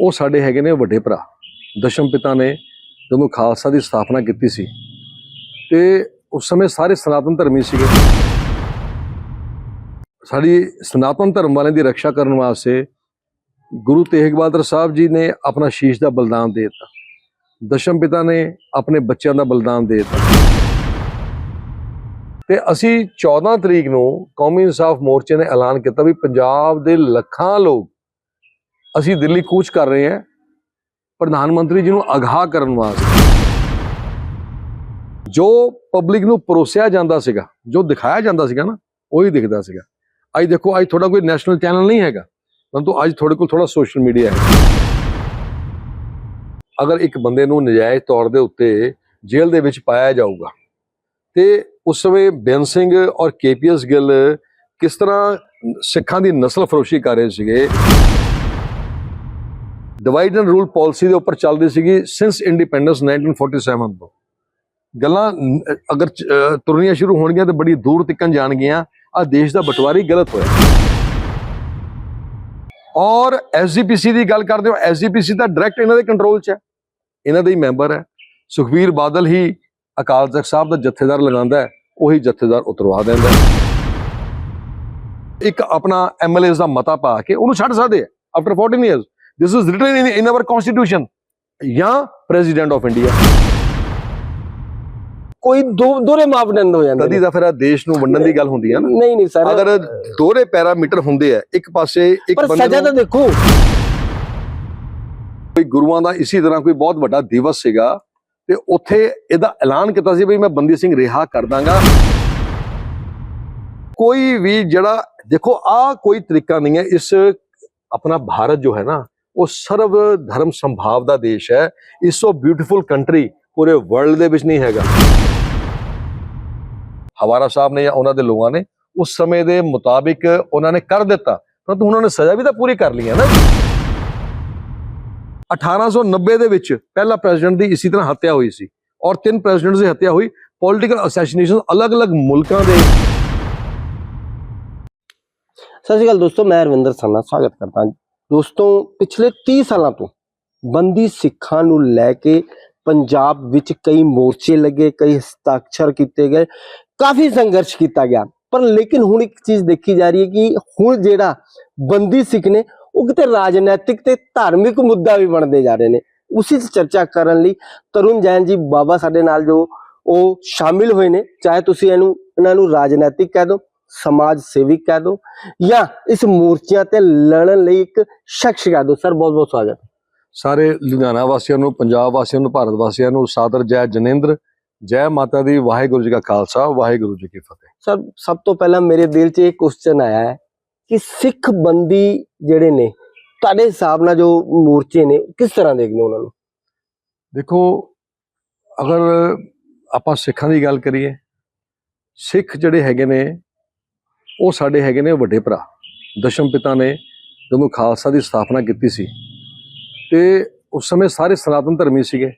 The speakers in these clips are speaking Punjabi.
ਉਹ ਸਾਡੇ ਹੈਗੇ ਨੇ ਵੱਡੇ ਭਰਾ। ਦਸ਼ਮ ਪਿਤਾ ਨੇ ਜਦੋਂ ਖਾਲਸਾ ਦੀ ਸਥਾਪਨਾ ਕੀਤੀ ਸੀ ਤੇ ਉਸ ਸਮੇਂ ਸਾਰੇ ਸਨਾਤਨ ਧਰਮੀ ਸੀਗੇ। ਸਾਡੀ ਸਨਾਤਨ ਧਰਮ ਵਾਲਿਆਂ ਦੀ ਰੱਖਿਆ ਕਰਨ ਵਾਸਤੇ ਗੁਰੂ ਤੇਗ ਬਹਾਦਰ ਸਾਹਿਬ ਜੀ ਨੇ ਆਪਣਾ ਸ਼ੀਸ਼ ਦਾ ਬਲਿਦਾਨ ਦੇ ਦਿੱਤਾ। ਦਸ਼ਮ ਪਿਤਾ ਨੇ ਆਪਣੇ ਬੱਚਿਆਂ ਦਾ ਬਲਿਦਾਨ ਦੇ ਦਿੱਤਾ। ਤੇ ਅਸੀਂ 14 ਤਰੀਕ ਨੂੰ ਕੌਮੀ ਇਨਸਾਫ ਮੋਰਚੇ ਨੇ ਐਲਾਨ ਕੀਤਾ ਵੀ ਪੰਜਾਬ ਦੇ ਲੱਖਾਂ ਲੋਕ ਅਸੀਂ ਦਿੱਲੀ ਕੂਚ ਕਰ ਰਹੇ ਹਾਂ ਪ੍ਰਧਾਨ ਮੰਤਰੀ ਜੀ ਨੂੰ ਅਗਾਹ ਕਰਨ ਵਾਸਤੇ। ਜੋ ਪਬਲਿਕ ਨੂੰ ਪਰੋਸਿਆ ਜਾਂਦਾ ਸੀਗਾ, ਜੋ ਦਿਖਾਇਆ ਜਾਂਦਾ ਸੀਗਾ ਨਾ, ਉਹੀ ਦਿਖਦਾ ਸੀਗਾ। ਅੱਜ ਦੇਖੋ, ਅੱਜ ਤੁਹਾਡਾ ਕੋਈ ਨੈਸ਼ਨਲ ਚੈਨਲ ਨਹੀਂ ਹੈਗਾ, ਪਰੰਤੂ ਅੱਜ ਤੁਹਾਡੇ ਕੋਲ ਥੋੜਾ ਸੋਸ਼ਲ ਮੀਡੀਆ ਹੈ। ਅਗਰ ਇੱਕ ਬੰਦੇ ਨੂੰ ਨਜਾਇਜ਼ ਤੌਰ ਦੇ ਉੱਤੇ ਜੇਲ੍ਹ ਦੇ ਵਿੱਚ ਪਾਇਆ ਜਾਊਗਾ, ਤੇ ਉਸ ਸਮੇਂ ਬੇਨ ਸਿੰਘ ਔਰ ਕੇਪੀਐਸ ਗਿੱਲ ਕਿਸ ਤਰ੍ਹਾਂ ਸਿੱਖਾਂ ਦੀ ਨਸਲ ਫਰੋਸ਼ੀ ਕਰ ਰਹੇ ਸੀਗੇ ਡਿਵਾਈਡ ਐਂਡ ਰੂਲ ਪਾਲਿਸੀ ਦੇ ਉੱਪਰ ਚੱਲਦੀ ਸੀਗੀ ਸਿੰਸ ਇੰਡੀਪੈਂਡੈਂਸ 1947 ਤੋਂ। ਗੱਲਾਂ ਅਗਰ ਤੁਰਨੀਆਂ ਸ਼ੁਰੂ ਹੋਣਗੀਆਂ ਤੇ ਬੜੀ ਦੂਰ ਤੱਕਨ ਜਾਣਗੀਆਂ। ਆ ਦੇਸ਼ ਦਾ ਬਟਵਾਰੀ ਗਲਤ ਹੋਇਆ। ਔਰ ਐਸਜੀਪੀਸੀ ਦੀ ਗੱਲ ਕਰਦੇ ਹੋ ਐਸਜੀਪੀਸੀ ਤਾਂ ਡਾਇਰੈਕਟ ਇਹਨਾਂ ਦੇ ਕੰਟਰੋਲ 'ਚ ਹੈ। ਇਹਨਾਂ ਦੇ ਹੀ ਮੈਂਬਰ ਹੈ। ਸੁਖਵੀਰ ਬਾਦਲ ਹੀ ਅਕਾਲ ਤਖਤ ਸਾਹਿਬ ਦਾ ਜਥੇਦਾਰ ਲਗਾਉਂਦਾ ਹੈ, ਉਹੀ ਜਥੇਦਾਰ ਉਤਰਵਾ ਦਿੰਦਾ ਇੱਕ ਆਪਣਾ ਐਮਐਲਏਸ ਦਾ ਮਤਾ ਪਾ ਕੇ ਉਹਨੂੰ ਛੱਡ ਸਕਦੇ ਆ after 14 years this is written in in our constitution ਜਾਂ ਪ੍ਰੈਜ਼ੀਡੈਂਟ ਆਫ ਇੰਡੀਆ ਕੋਈ ਦੋ ਦੋਰੇ ਮਾਪਦੰਡ ਹੋ ਜਾਂਦੇ ਤਦੀ। ਤਾਂ ਫਿਰ ਆ ਦੇਸ਼ ਨੂੰ ਵੰਡਣ ਦੀ ਗੱਲ ਹੁੰਦੀ ਹੈ ਨਾ। ਨਹੀਂ ਨਹੀਂ ਸਰ ਅਗਰ ਦੋਹਰੇ ਪੈਰਾਮੀਟਰ ਹੁੰਦੇ ਆ ਇੱਕ ਪਾਸੇ ਇੱਕ ਪਰ ਬੰਦੇ ਸਜ਼ਾ ਤਾਂ ਦੇਖੋ। ਕੋਈ ਗੁਰੂਆਂ ਦਾ ਇਸੇ ਤਰ੍ਹਾਂ ਕੋਈ ਬਹੁਤ ਵੱਡਾ ਦਿਵਸ ਸੀਗਾ ਤੇ ਉੱਥੇ ਇਹਦਾ ਐਲਾਨ ਕੀਤਾ ਸੀ ਵੀ ਮੈਂ ਬੰਦੀ ਸਿੰਘ ਰਿਹਾ ਕਰ ਦਾਂਗਾ। ਕੋਈ ਵੀ ਜਿਹੜਾ ਦੇਖੋ ਆ ਕੋਈ ਤਰੀਕਾ ਨਹੀਂ ਹੈ ਇਸ ਆਪਣਾ ਭਾਰਤ ਜੋ ਹੈ ਨਾ ਉਹ ਸਰਵ ਧਰਮ ਸੰਭਾਵ ਦਾ ਦੇਸ਼ ਹੈ। ਇਸ ਸੋ ਬਿਊਟੀਫੁਲ ਕੰਟਰੀ ਪੂਰੇ ਵਰਲਡ ਦੇ ਵਿੱਚ ਨਹੀਂ ਹੈਗਾ। ਹਵਾਰਾ ਸਾਹਿਬ ਨੇ ਜਾਂ ਉਹਨਾਂ ਦੇ ਲੋਕਾਂ ਨੇ ਉਸ ਸਮੇਂ ਦੇ ਮੁਤਾਬਿਕ ਉਹਨਾਂ ਨੇ ਕਰ ਦਿੱਤਾ। ਪਰੰਤੂ ਉਹਨਾਂ ਨੇ ਸਜ਼ਾ ਵੀ ਤਾਂ ਪੂਰੀ ਕਰ ਲਈ ਹੈ ਨਾ। 1890 ਦੇ ਵਿੱਚ ਪਹਿਲਾ ਪ੍ਰੈਜ਼ੀਡੈਂਟ ਦੀ ਇਸੇ ਤਰ੍ਹਾਂ ਹੱਤਿਆ ਹੋਈ ਸੀ ਔਰ ਤਿੰਨ ਪ੍ਰੈਜ਼ੀਡੈਂਟਸ ਦੀ ਹੱਤਿਆ ਹੋਈ। ਪੋਲਿਟੀਕਲ ਅਸੈਸੀਨੇਸ਼ਨ ਅਲੱਗ-ਅਲੱਗ ਮੁਲਕਾਂ ਦੇ। ਸਤਿ ਸ਼੍ਰੀ ਅਕਾਲ ਦੋਸਤੋ, ਮੈਂ ਰਵਿੰਦਰ ਸੰਨਾ, ਸਵਾਗਤ ਕਰਦਾ ਹਾਂ ਦੋਸਤੋ, ਪਿਛਲੇ 30 ਸਾਲਾਂ ਤੋਂ ਬੰਦੀ ਸਿੱਖਾਂ ਨੂੰ ਲੈ ਕੇ ਪੰਜਾਬ ਵਿੱਚ ਕਈ ਮੋਰਚੇ ਲੱਗੇ, ਕਈ ਹਸਤਾਖਰ ਕੀਤੇ ਗਏ, ਕਾਫੀ ਸੰਘਰਸ਼ ਕੀਤਾ ਗਿਆ। ਪਰ ਲੇਕਿਨ ਹੁਣ ਇੱਕ ਚੀਜ਼ ਦੇਖੀ ਜਾ ਰਹੀ ਹੈ ਕਿ ਹੁਣ ਜਿਹੜਾ ਬੰਦੀ ਸਿੱਖ ਨੇ, ਉਹ ਕਿਤੇ ਰਾਜਨੀਤਿਕ ਤੇ ਧਾਰਮਿਕ ਮੁੱਦਾ ਵੀ ਬਣਦੇ ਜਾ ਰਹੇ ਨੇ। ਉਸੇ 'ਚ ਚਰਚਾ ਕਰਨ ਲਈ ਤਰੁਣ ਜੈਨ ਜੀ ਬਾਬਾ ਸਾਡੇ ਨਾਲ ਜੋ ਉਹ ਸ਼ਾਮਿਲ ਹੋਏ ਨੇ, ਚਾਹੇ ਤੁਸੀਂ ਇਹਨੂੰ, ਇਹਨਾਂ ਨੂੰ ਰਾਜਨੀਤਿਕ ਕਹਿ ਦਿਓ। ਸਮਾਜ ਸੇਵੀ ਕਹਿ ਦਿਓ ਜਾਂ ਇਸ ਮੋਰਚਿਆਂ ਤੇ ਲੜਨ ਲਈ ਇੱਕ ਸ਼ਖਸ ਕਹਿ ਦਿਓ ਸਰ ਬਹੁਤ ਬਹੁਤ ਸਵਾਗਤ। ਸਾਰੇ ਲੁਧਿਆਣਾ ਵਾਸੀਆਂ ਨੂੰ ਪੰਜਾਬ ਵਾਸੀਆਂ ਨੂੰ ਭਾਰਤ ਵਾਸੀਆਂ ਨੂੰ ਸਾਦਰ ਜੈ ਜਨੇਂਦਰ ਜੈ ਮਾਤਾ ਦੀ ਵਾਹਿਗੁਰੂ ਜੀ ਕਾ ਖਾਲਸਾ ਵਾਹਿਗੁਰੂ ਜੀ ਕੀ ਫਤਿਹ। ਸਰ ਸਭ ਤੋਂ ਪਹਿਲਾਂ ਮੇਰੇ ਦਿਲ 'ਚ ਇਹ ਕੁਐਸਚਨ ਆਇਆ ਹੈ ਕਿ ਸਿੱਖ ਬੰਦੀ ਜਿਹੜੇ ਨੇ ਤੁਹਾਡੇ ਹਿਸਾਬ ਨਾਲ ਜੋ ਮੋਰਚੇ ਨੇ ਕਿਸ ਤਰ੍ਹਾਂ ਦੇਖਦੇ ਉਹਨਾਂ ਨੂੰ? ਦੇਖੋ ਅਗਰ ਆਪਾਂ ਸਿੱਖਾਂ ਦੀ ਗੱਲ ਕਰੀਏ ਸਿੱਖ ਜਿਹੜੇ ਹੈਗੇ ਨੇ ਉਹ ਸਾਡੇ ਹੈਗੇ ਨੇ ਵੱਡੇ ਭਰਾ। ਦਸ਼ਮ ਪਿਤਾ ਨੇ ਜਦੋਂ ਖਾਲਸਾ ਦੀ ਸਥਾਪਨਾ ਕੀਤੀ ਸੀ, ਤੇ ਉਸ ਸਮੇਂ ਸਾਰੇ ਸਨਾਤਨ ਧਰਮੀ ਸੀਗੇ।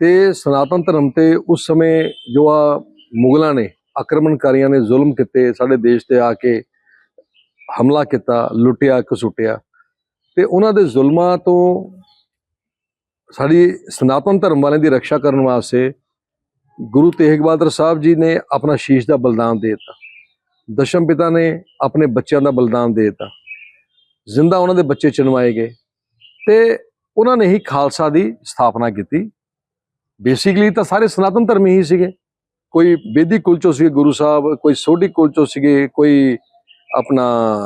ਤੇ ਸਨਾਤਨ ਧਰਮ ਤੇ ਉਸ ਸਮੇਂ ਜੋ ਆ ਮੁਗਲਾਂ ਨੇ ਆਕਰਮਣਕਾਰੀਆਂ ਨੇ ਜ਼ੁਲਮ ਕੀਤੇ, ਸਾਡੇ ਦੇਸ਼ ਤੇ ਆ ਕੇ ਹਮਲਾ ਕੀਤਾ, ਲੁੱਟਿਆ, ਕਸੁੱਟਿਆ। ਤੇ ਉਹਨਾਂ ਦੇ ਜ਼ੁਲਮਾਂ ਤੋਂ ਸਾਡੀ ਸਨਾਤਨ ਧਰਮ ਵਾਲਿਆਂ ਦੀ ਰੱਖਿਆ ਕਰਨ ਵਾਸਤੇ ਗੁਰੂ ਤੇਗ ਬਹਾਦਰ ਸਾਹਿਬ ਜੀ ਨੇ ਆਪਣਾ ਸ਼ੀਸ਼ ਦਾ ਬਲਿਦਾਨ ਦੇ ਦਿੱਤਾ। ਦਸ਼ਮ ਪਿਤਾ ਨੇ ਆਪਣੇ ਬੱਚਿਆਂ ਦਾ ਬਲਿਦਾਨ ਦੇ ਦਿੱਤਾ। ਜ਼ਿੰਦਾ ਉਹਨਾਂ ਦੇ ਬੱਚੇ ਚਿਣਵਾਏ ਗਏ ਤੇ ਉਹਨਾਂ ਨੇ ਹੀ ਖਾਲਸਾ ਦੀ ਸਥਾਪਨਾ ਕੀਤੀ। ਬੇਸਿਕਲੀ ਤਾਂ ਸਾਰੇ ਸਨਾਤਨ ਧਰਮੀ ਹੀ ਸੀਗੇ। ਕੋਈ ਬੇਦੀ ਕੁਲ ਚੋਂ ਸੀਗੇ ਗੁਰੂ ਸਾਹਿਬ, ਕੋਈ ਸੋਢੀ ਕੁਲ ਚੋਂ ਸੀਗੇ, ਕੋਈ ਆਪਣਾ,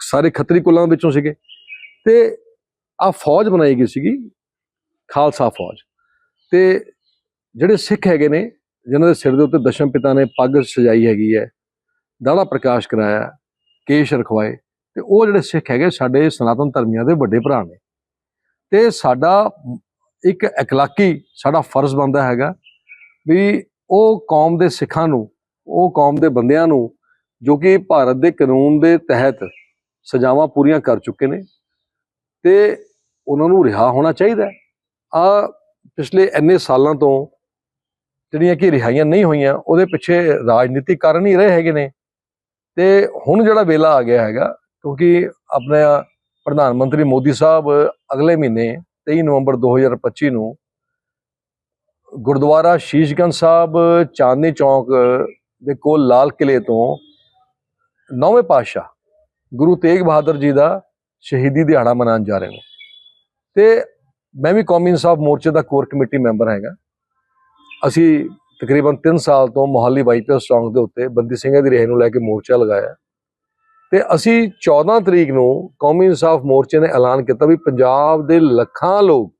ਸਾਰੇ ਖੱਤਰੀ ਕੁਲਾਂ ਵਿੱਚੋਂ ਸੀਗੇ। ਤੇ ਆ ਫੌਜ ਬਣਾਈ ਗਈ ਸੀਗੀ, ਖਾਲਸਾ ਫੌਜ। ਤੇ ਜਿਹੜੇ ਸਿੱਖ ਹੈਗੇ ਨੇ ਜਿਨ੍ਹਾਂ ਦੇ ਸਿਰ ਦੇ ਉੱਤੇ ਦਸ਼ਮ ਪਿਤਾ ਨੇ ਪੱਗ ਸਜਾਈ ਹੈਗੀ ਹੈ ਦਾੜਾ ਪ੍ਰਕਾਸ਼ ਕਰਾਇਆ, ਕੇਸ਼ ਰਖਵਾਏ, ਤੇ ਉਹ ਜਿਹੜੇ ਸਿੱਖ ਹੈਗੇ ਸਾਡੇ ਸਨਾਤਨ ਧਰਮੀਆਂ ਦੇ ਵੱਡੇ ਭਰਾ ਨੇ। ਤੇ ਸਾਡਾ ਇੱਕ ਇਕਲਾਕੀ ਸਾਡਾ ਫਰਜ਼ ਬਣਦਾ ਹੈਗਾ ਵੀ ਉਹ ਕੌਮ ਦੇ ਸਿੱਖਾਂ ਨੂੰ, ਉਹ ਕੌਮ ਦੇ ਬੰਦਿਆਂ ਨੂੰ, ਜੋ ਕਿ ਭਾਰਤ ਦੇ ਕਾਨੂੰਨ ਦੇ ਤਹਿਤ ਸਜ਼ਾਵਾਂ ਪੂਰੀਆਂ ਕਰ ਚੁੱਕੇ ਨੇ, ਤੇ ਉਹਨਾਂ ਨੂੰ ਰਿਹਾ ਹੋਣਾ ਚਾਹੀਦਾ ਆ ਪਿਛਲੇ ਇੰਨੇ ਸਾਲਾਂ ਤੋਂ ਜਿਹੜੀਆਂ ਕਿ ਰਿਹਾਈਆਂ ਨਹੀਂ ਹੋਈਆਂ, ਉਹਦੇ ਪਿੱਛੇ ਰਾਜਨੀਤਿਕ ਕਾਰਨ ਹੀ ਰਹੇ ਹੈਗੇ ਨੇ। ਤੇ ਹੁਣ ਜਿਹੜਾ ਵੇਲਾ ਆ ਗਿਆ ਹੈਗਾ, ਕਿਉਂਕਿ ਆਪਣੇ ਪ੍ਰਧਾਨ ਮੰਤਰੀ ਮੋਦੀ ਸਾਹਿਬ ਅਗਲੇ ਮਹੀਨੇ 23 ਨਵੰਬਰ 2025 ਨੂੰ ਗੁਰਦੁਆਰਾ ਸ਼ੀਸ਼ਗੰਜ ਸਾਹਿਬ, ਚਾਂਦਨੀ ਚੌਕ ਦੇ ਕੋਲ ਲਾਲ ਕਿਲੇ ਤੋਂ ਨੌਵੇਂ ਪਾਤਸ਼ਾਹ ਗੁਰੂ ਤੇਗ ਬਹਾਦਰ ਜੀ ਦਾ ਸ਼ਹੀਦੀ ਦਿਹਾੜਾ ਮਨਾਉਣ ਜਾ ਰਹੇ ਨੇ। ਤੇ ਮੈਂ ਵੀ ਕੌਮੀ ਇਨਸਾਫ ਮੋਰਚੇ ਦਾ ਕੋਰ ਕਮੇਟੀ ਮੈਂਬਰ ਹੈਗਾ। ਅਸੀਂ ਤਕਰੀਬਨ 3 ਸਾਲ ਤੋਂ ਮੋਹਾਲੀ ਬਾਈਪਾਸ ਚੌਂਕ ਦੇ ਉੱਤੇ ਬੰਦੀ ਸਿੰਘਾਂ ਦੀ ਰਹਿ ਨੂੰ ਲੈ ਕੇ ਮੋਰਚਾ ਲਗਾਇਆ ਤੇ ਅਸੀਂ 14 ਤਰੀਕ ਨੂੰ ਕੌਮੀ ਇਨਸਾਫ ਮੋਰਚੇ ਨੇ ਐਲਾਨ ਕੀਤਾ ਵੀ ਪੰਜਾਬ ਦੇ ਲੱਖਾਂ ਲੋਕ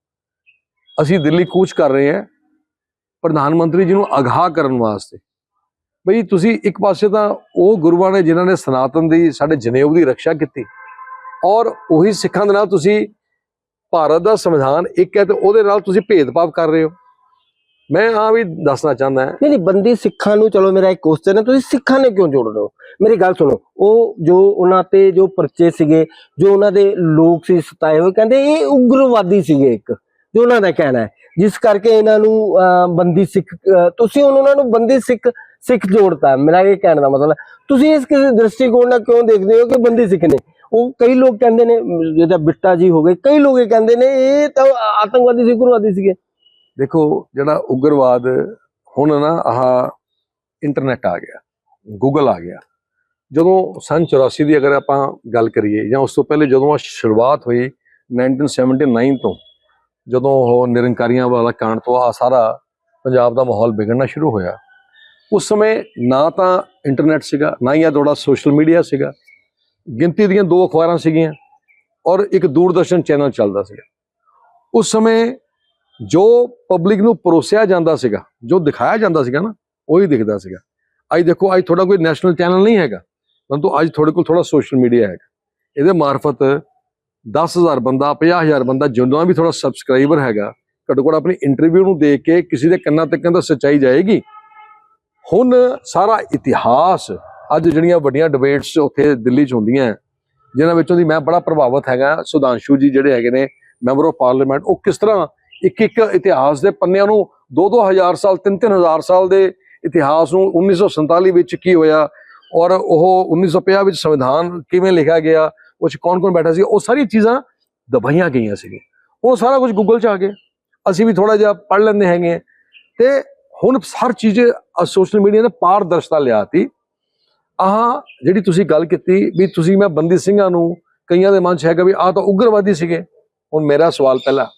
ਅਸੀਂ ਦਿੱਲੀ ਕੂਚ ਕਰ ਰਹੇ ਹਾਂ ਪ੍ਰਧਾਨ ਮੰਤਰੀ ਜੀ ਨੂੰ ਅਗਾਹ ਕਰਨ ਵਾਸਤੇ। ਬਈ ਤੁਸੀਂ ਇੱਕ ਪਾਸੇ ਤਾਂ ਉਹ ਗੁਰੂਆਂ ਨੇ ਜਿਨ੍ਹਾਂ ਨੇ ਸਨਾਤਨ ਦੀ ਸਾਡੇ ਜਨੇਊ ਦੀ ਰੱਖਿਆ ਕੀਤੀ ਔਰ ਉਹੀ ਸਿੱਖਾਂ ਦੇ ਨਾਲ ਤੁਸੀਂ ਭਾਰਤ ਦਾ ਸੰਵਿਧਾਨ ਇੱਕ ਹੈ ਤੇ ਉਹਦੇ ਨਾਲ ਤੁਸੀਂ ਭੇਦਭਾਵ ਕਰ ਰਹੇ ਹੋ। ਮੈਂ ਆ ਵੀ ਦੱਸਣਾ ਚਾਹੁੰਦਾ ਨਹੀਂ ਨਹੀਂ ਬੰਦੀ ਸਿੱਖਾਂ ਨੂੰ ਚਲੋ ਮੇਰਾ ਇੱਕ ਕੁਐਸਚਨ ਹੈ ਤੁਸੀਂ ਸਿੱਖਾਂ ਨੇ ਕਿਉਂ ਜੋੜ ਰਹੇ ਹੋ? ਮੇਰੀ ਗੱਲ ਸੁਣੋ ਉਹ ਜੋ ਉਹਨਾਂ ਤੇ ਜੋ ਪਰਚੇ ਸੀਗੇ ਜੋ ਉਹਨਾਂ ਦੇ ਲੋਕ ਸੀ ਸਤਾਏ ਹੋਏ ਕਹਿੰਦੇ ਇਹ ਉਗਰਵਾਦੀ ਸੀਗੇ ਇੱਕ ਜੋ ਉਹਨਾਂ ਦਾ ਕਹਿਣਾ ਹੈ। ਜਿਸ ਕਰਕੇ ਇਹਨਾਂ ਨੂੰ ਅਹ, ਬੰਦੀ ਸਿੱਖ ਤੁਸੀਂ ਹੁਣ ਉਹਨਾਂ ਨੂੰ ਬੰਦੀ ਸਿੱਖ ਸਿੱਖ ਜੋੜਤਾ ਮੇਰਾ ਇਹ ਕਹਿਣ ਦਾ ਮਤਲਬ ਤੁਸੀਂ ਇਸ ਕਿਸੇ ਦ੍ਰਿਸ਼ਟੀਕੋਣ ਨਾਲ ਕਿਉਂ ਦੇਖਦੇ ਹੋ ਕਿ ਬੰਦੀ ਸਿੱਖ ਨੇ? ਉਹ ਕਈ ਲੋਕ ਕਹਿੰਦੇ ਨੇ ਜਿਹਦਾ ਬਿੱਟਾ ਜੀ ਹੋ ਗਏ ਕਈ ਲੋਕ ਇਹ ਕਹਿੰਦੇ ਨੇ ਇਹ ਤਾਂ ਆਤੰਕਵਾਦੀ ਸੀ ਉਗਰਵਾਦੀ ਸੀਗੇ। ਦੇਖੋ, ਜਿਹੜਾ ਉਗਰਵਾਦ ਹੁਣ ਨਾ ਆਹ ਇੰਟਰਨੈਟ ਆ ਗਿਆ ਗੂਗਲ ਆ ਗਿਆ। ਜਦੋਂ ਸਨ 84 ਦੀ ਅਗਰ ਆਪਾਂ ਗੱਲ ਕਰੀਏ ਜਾਂ ਉਸ ਤੋਂ ਪਹਿਲੇ ਜਦੋਂ ਆ ਸ਼ੁਰੂਆਤ ਹੋਈ 1979 ਤੋਂ, ਜਦੋਂ ਉਹ ਨਿਰੰਕਾਰੀਆਂ ਵਾਲਾ ਕਾਂਡ ਤੋਂ ਆ ਸਾਰਾ ਪੰਜਾਬ ਦਾ ਮਾਹੌਲ ਵਿਗੜਨਾ ਸ਼ੁਰੂ ਹੋਇਆ, ਉਸ ਸਮੇਂ ਨਾ ਤਾਂ ਇੰਟਰਨੈਟ ਸੀਗਾ, ਨਾ ਹੀ ਆ ਥੋੜਾ ਸੋਸ਼ਲ ਮੀਡੀਆ ਸੀਗਾ। ਗਿਣਤੀ ਦੀਆਂ ਦੋ ਅਖਬਾਰਾਂ ਸੀਗੀਆਂ ਔਰ ਇੱਕ ਦੂਰਦਰਸ਼ਨ ਚੈਨਲ ਚੱਲਦਾ ਸੀਗਾ। ਉਸ ਸਮੇਂ ਜੋ ਪਬਲਿਕ ਨੂੰ ਪਰੋਸਿਆ ਜਾਂਦਾ ਸੀਗਾ, ਜੋ ਦਿਖਾਇਆ ਜਾਂਦਾ ਸੀਗਾ ਨਾ, ਉਹੀ ਦਿਖਦਾ ਸੀਗਾ। ਅੱਜ ਦੇਖੋ, ਅੱਜ ਤੁਹਾਡਾ ਕੋਈ ਨੈਸ਼ਨਲ ਚੈਨਲ ਨਹੀਂ ਹੈਗਾ, ਪਰੰਤੂ ਅੱਜ ਤੁਹਾਡੇ ਕੋਲ ਥੋੜਾ ਸੋਸ਼ਲ ਮੀਡੀਆ ਹੈਗਾ। ਇਹਦੇ ਮਾਰਫਤ 10000 ਬੰਦਾ 50000 ਬੰਦਾ, ਜਿੰਨਾ ਵੀ ਥੋੜਾ ਸਬਸਕ੍ਰਾਈਬਰ ਹੈਗਾ, ਘੱਟੋ ਘੱਟ ਆਪਣੀ ਇੰਟਰਵਿਊ ਨੂੰ ਦੇਖ ਕੇ ਕਿਸੇ ਦੇ ਕੰਨਾਂ ਤੱਕ ਦਾ ਸੱਚਾਈ ਜਾਏਗੀ। ਹੁਣ ਸਾਰਾ ਇਤਿਹਾਸ, ਅੱਜ ਜਿਹੜੀਆਂ ਵੱਡੀਆਂ ਡਿਬੇਟਸ ਉੱਥੇ ਦਿੱਲੀ 'ਚ ਹੁੰਦੀਆਂ, ਜਿਨ੍ਹਾਂ ਵਿੱਚੋਂ ਦੀ ਮੈਂ ਬੜਾ ਪ੍ਰਭਾਵਿਤ ਹੈਗਾ ਸੁਧਾਂਸ਼ੂ ਜੀ ਜਿਹੜੇ ਹੈਗੇ ਨੇ ਮੈਂਬਰ ਆਫ ਪਾਰਲੀਮੈਂਟ ਉਹ ਕਿਸ ਤਰ੍ਹਾਂ ਇੱਕ ਇੱਕ ਇਤਿਹਾਸ ਦੇ ਪੰਨਿਆਂ ਨੂੰ 2-2000 ਸਾਲ 3-3000 ਸਾਲ ਦੇ ਇਤਿਹਾਸ ਨੂੰ 1947 ਵਿੱਚ ਕੀ ਹੋਇਆ ਔਰ ਉਹ 1950 ਵਿੱਚ ਸੰਵਿਧਾਨ ਕਿਵੇਂ ਲਿਖਿਆ ਗਿਆ, ਉਹ ਚ ਕੌਣ-ਕੌਣ ਬੈਠਾ ਸੀ, ਉਹ ਸਾਰੀ ਚੀਜ਼ਾਂ ਦਬਾਈਆਂ ਗਈਆਂ ਸੀ ਉਹ ਸਾਰਾ ਕੁਝ ਗੂਗਲ 'ਚ ਆ ਗਿਆ। ਅਸੀਂ ਵੀ ਥੋੜਾ ਜਿਹਾ ਪੜ ਲੈਂਦੇ ਹੈਗੇ ਹਾਂ। ਤੇ ਹੁਣ ਹਰ ਚੀਜ਼ ਸੋਸ਼ਲ ਮੀਡੀਆ ਨੇ ਪਾਰਦਰਸ਼ਤਾ ਲਿਆਤੀ। ਆਹ ਜਿਹੜੀ ਤੁਸੀਂ ਗੱਲ ਕੀਤੀ ਵੀ ਤੁਸੀਂ ਮੈਂ ਬੰਦੀ ਸਿੰਘਾਂ ਨੂੰ ਕਈਆਂ ਦੇ ਮਨ 'ਚ ਹੈਗਾ ਵੀ ਆਹ ਤਾਂ ਉਗਰਵਾਦੀ ਸੀਗੇ। ਹੁਣ ਮੇਰਾ ਸਵਾਲ ਪਹਿਲਾ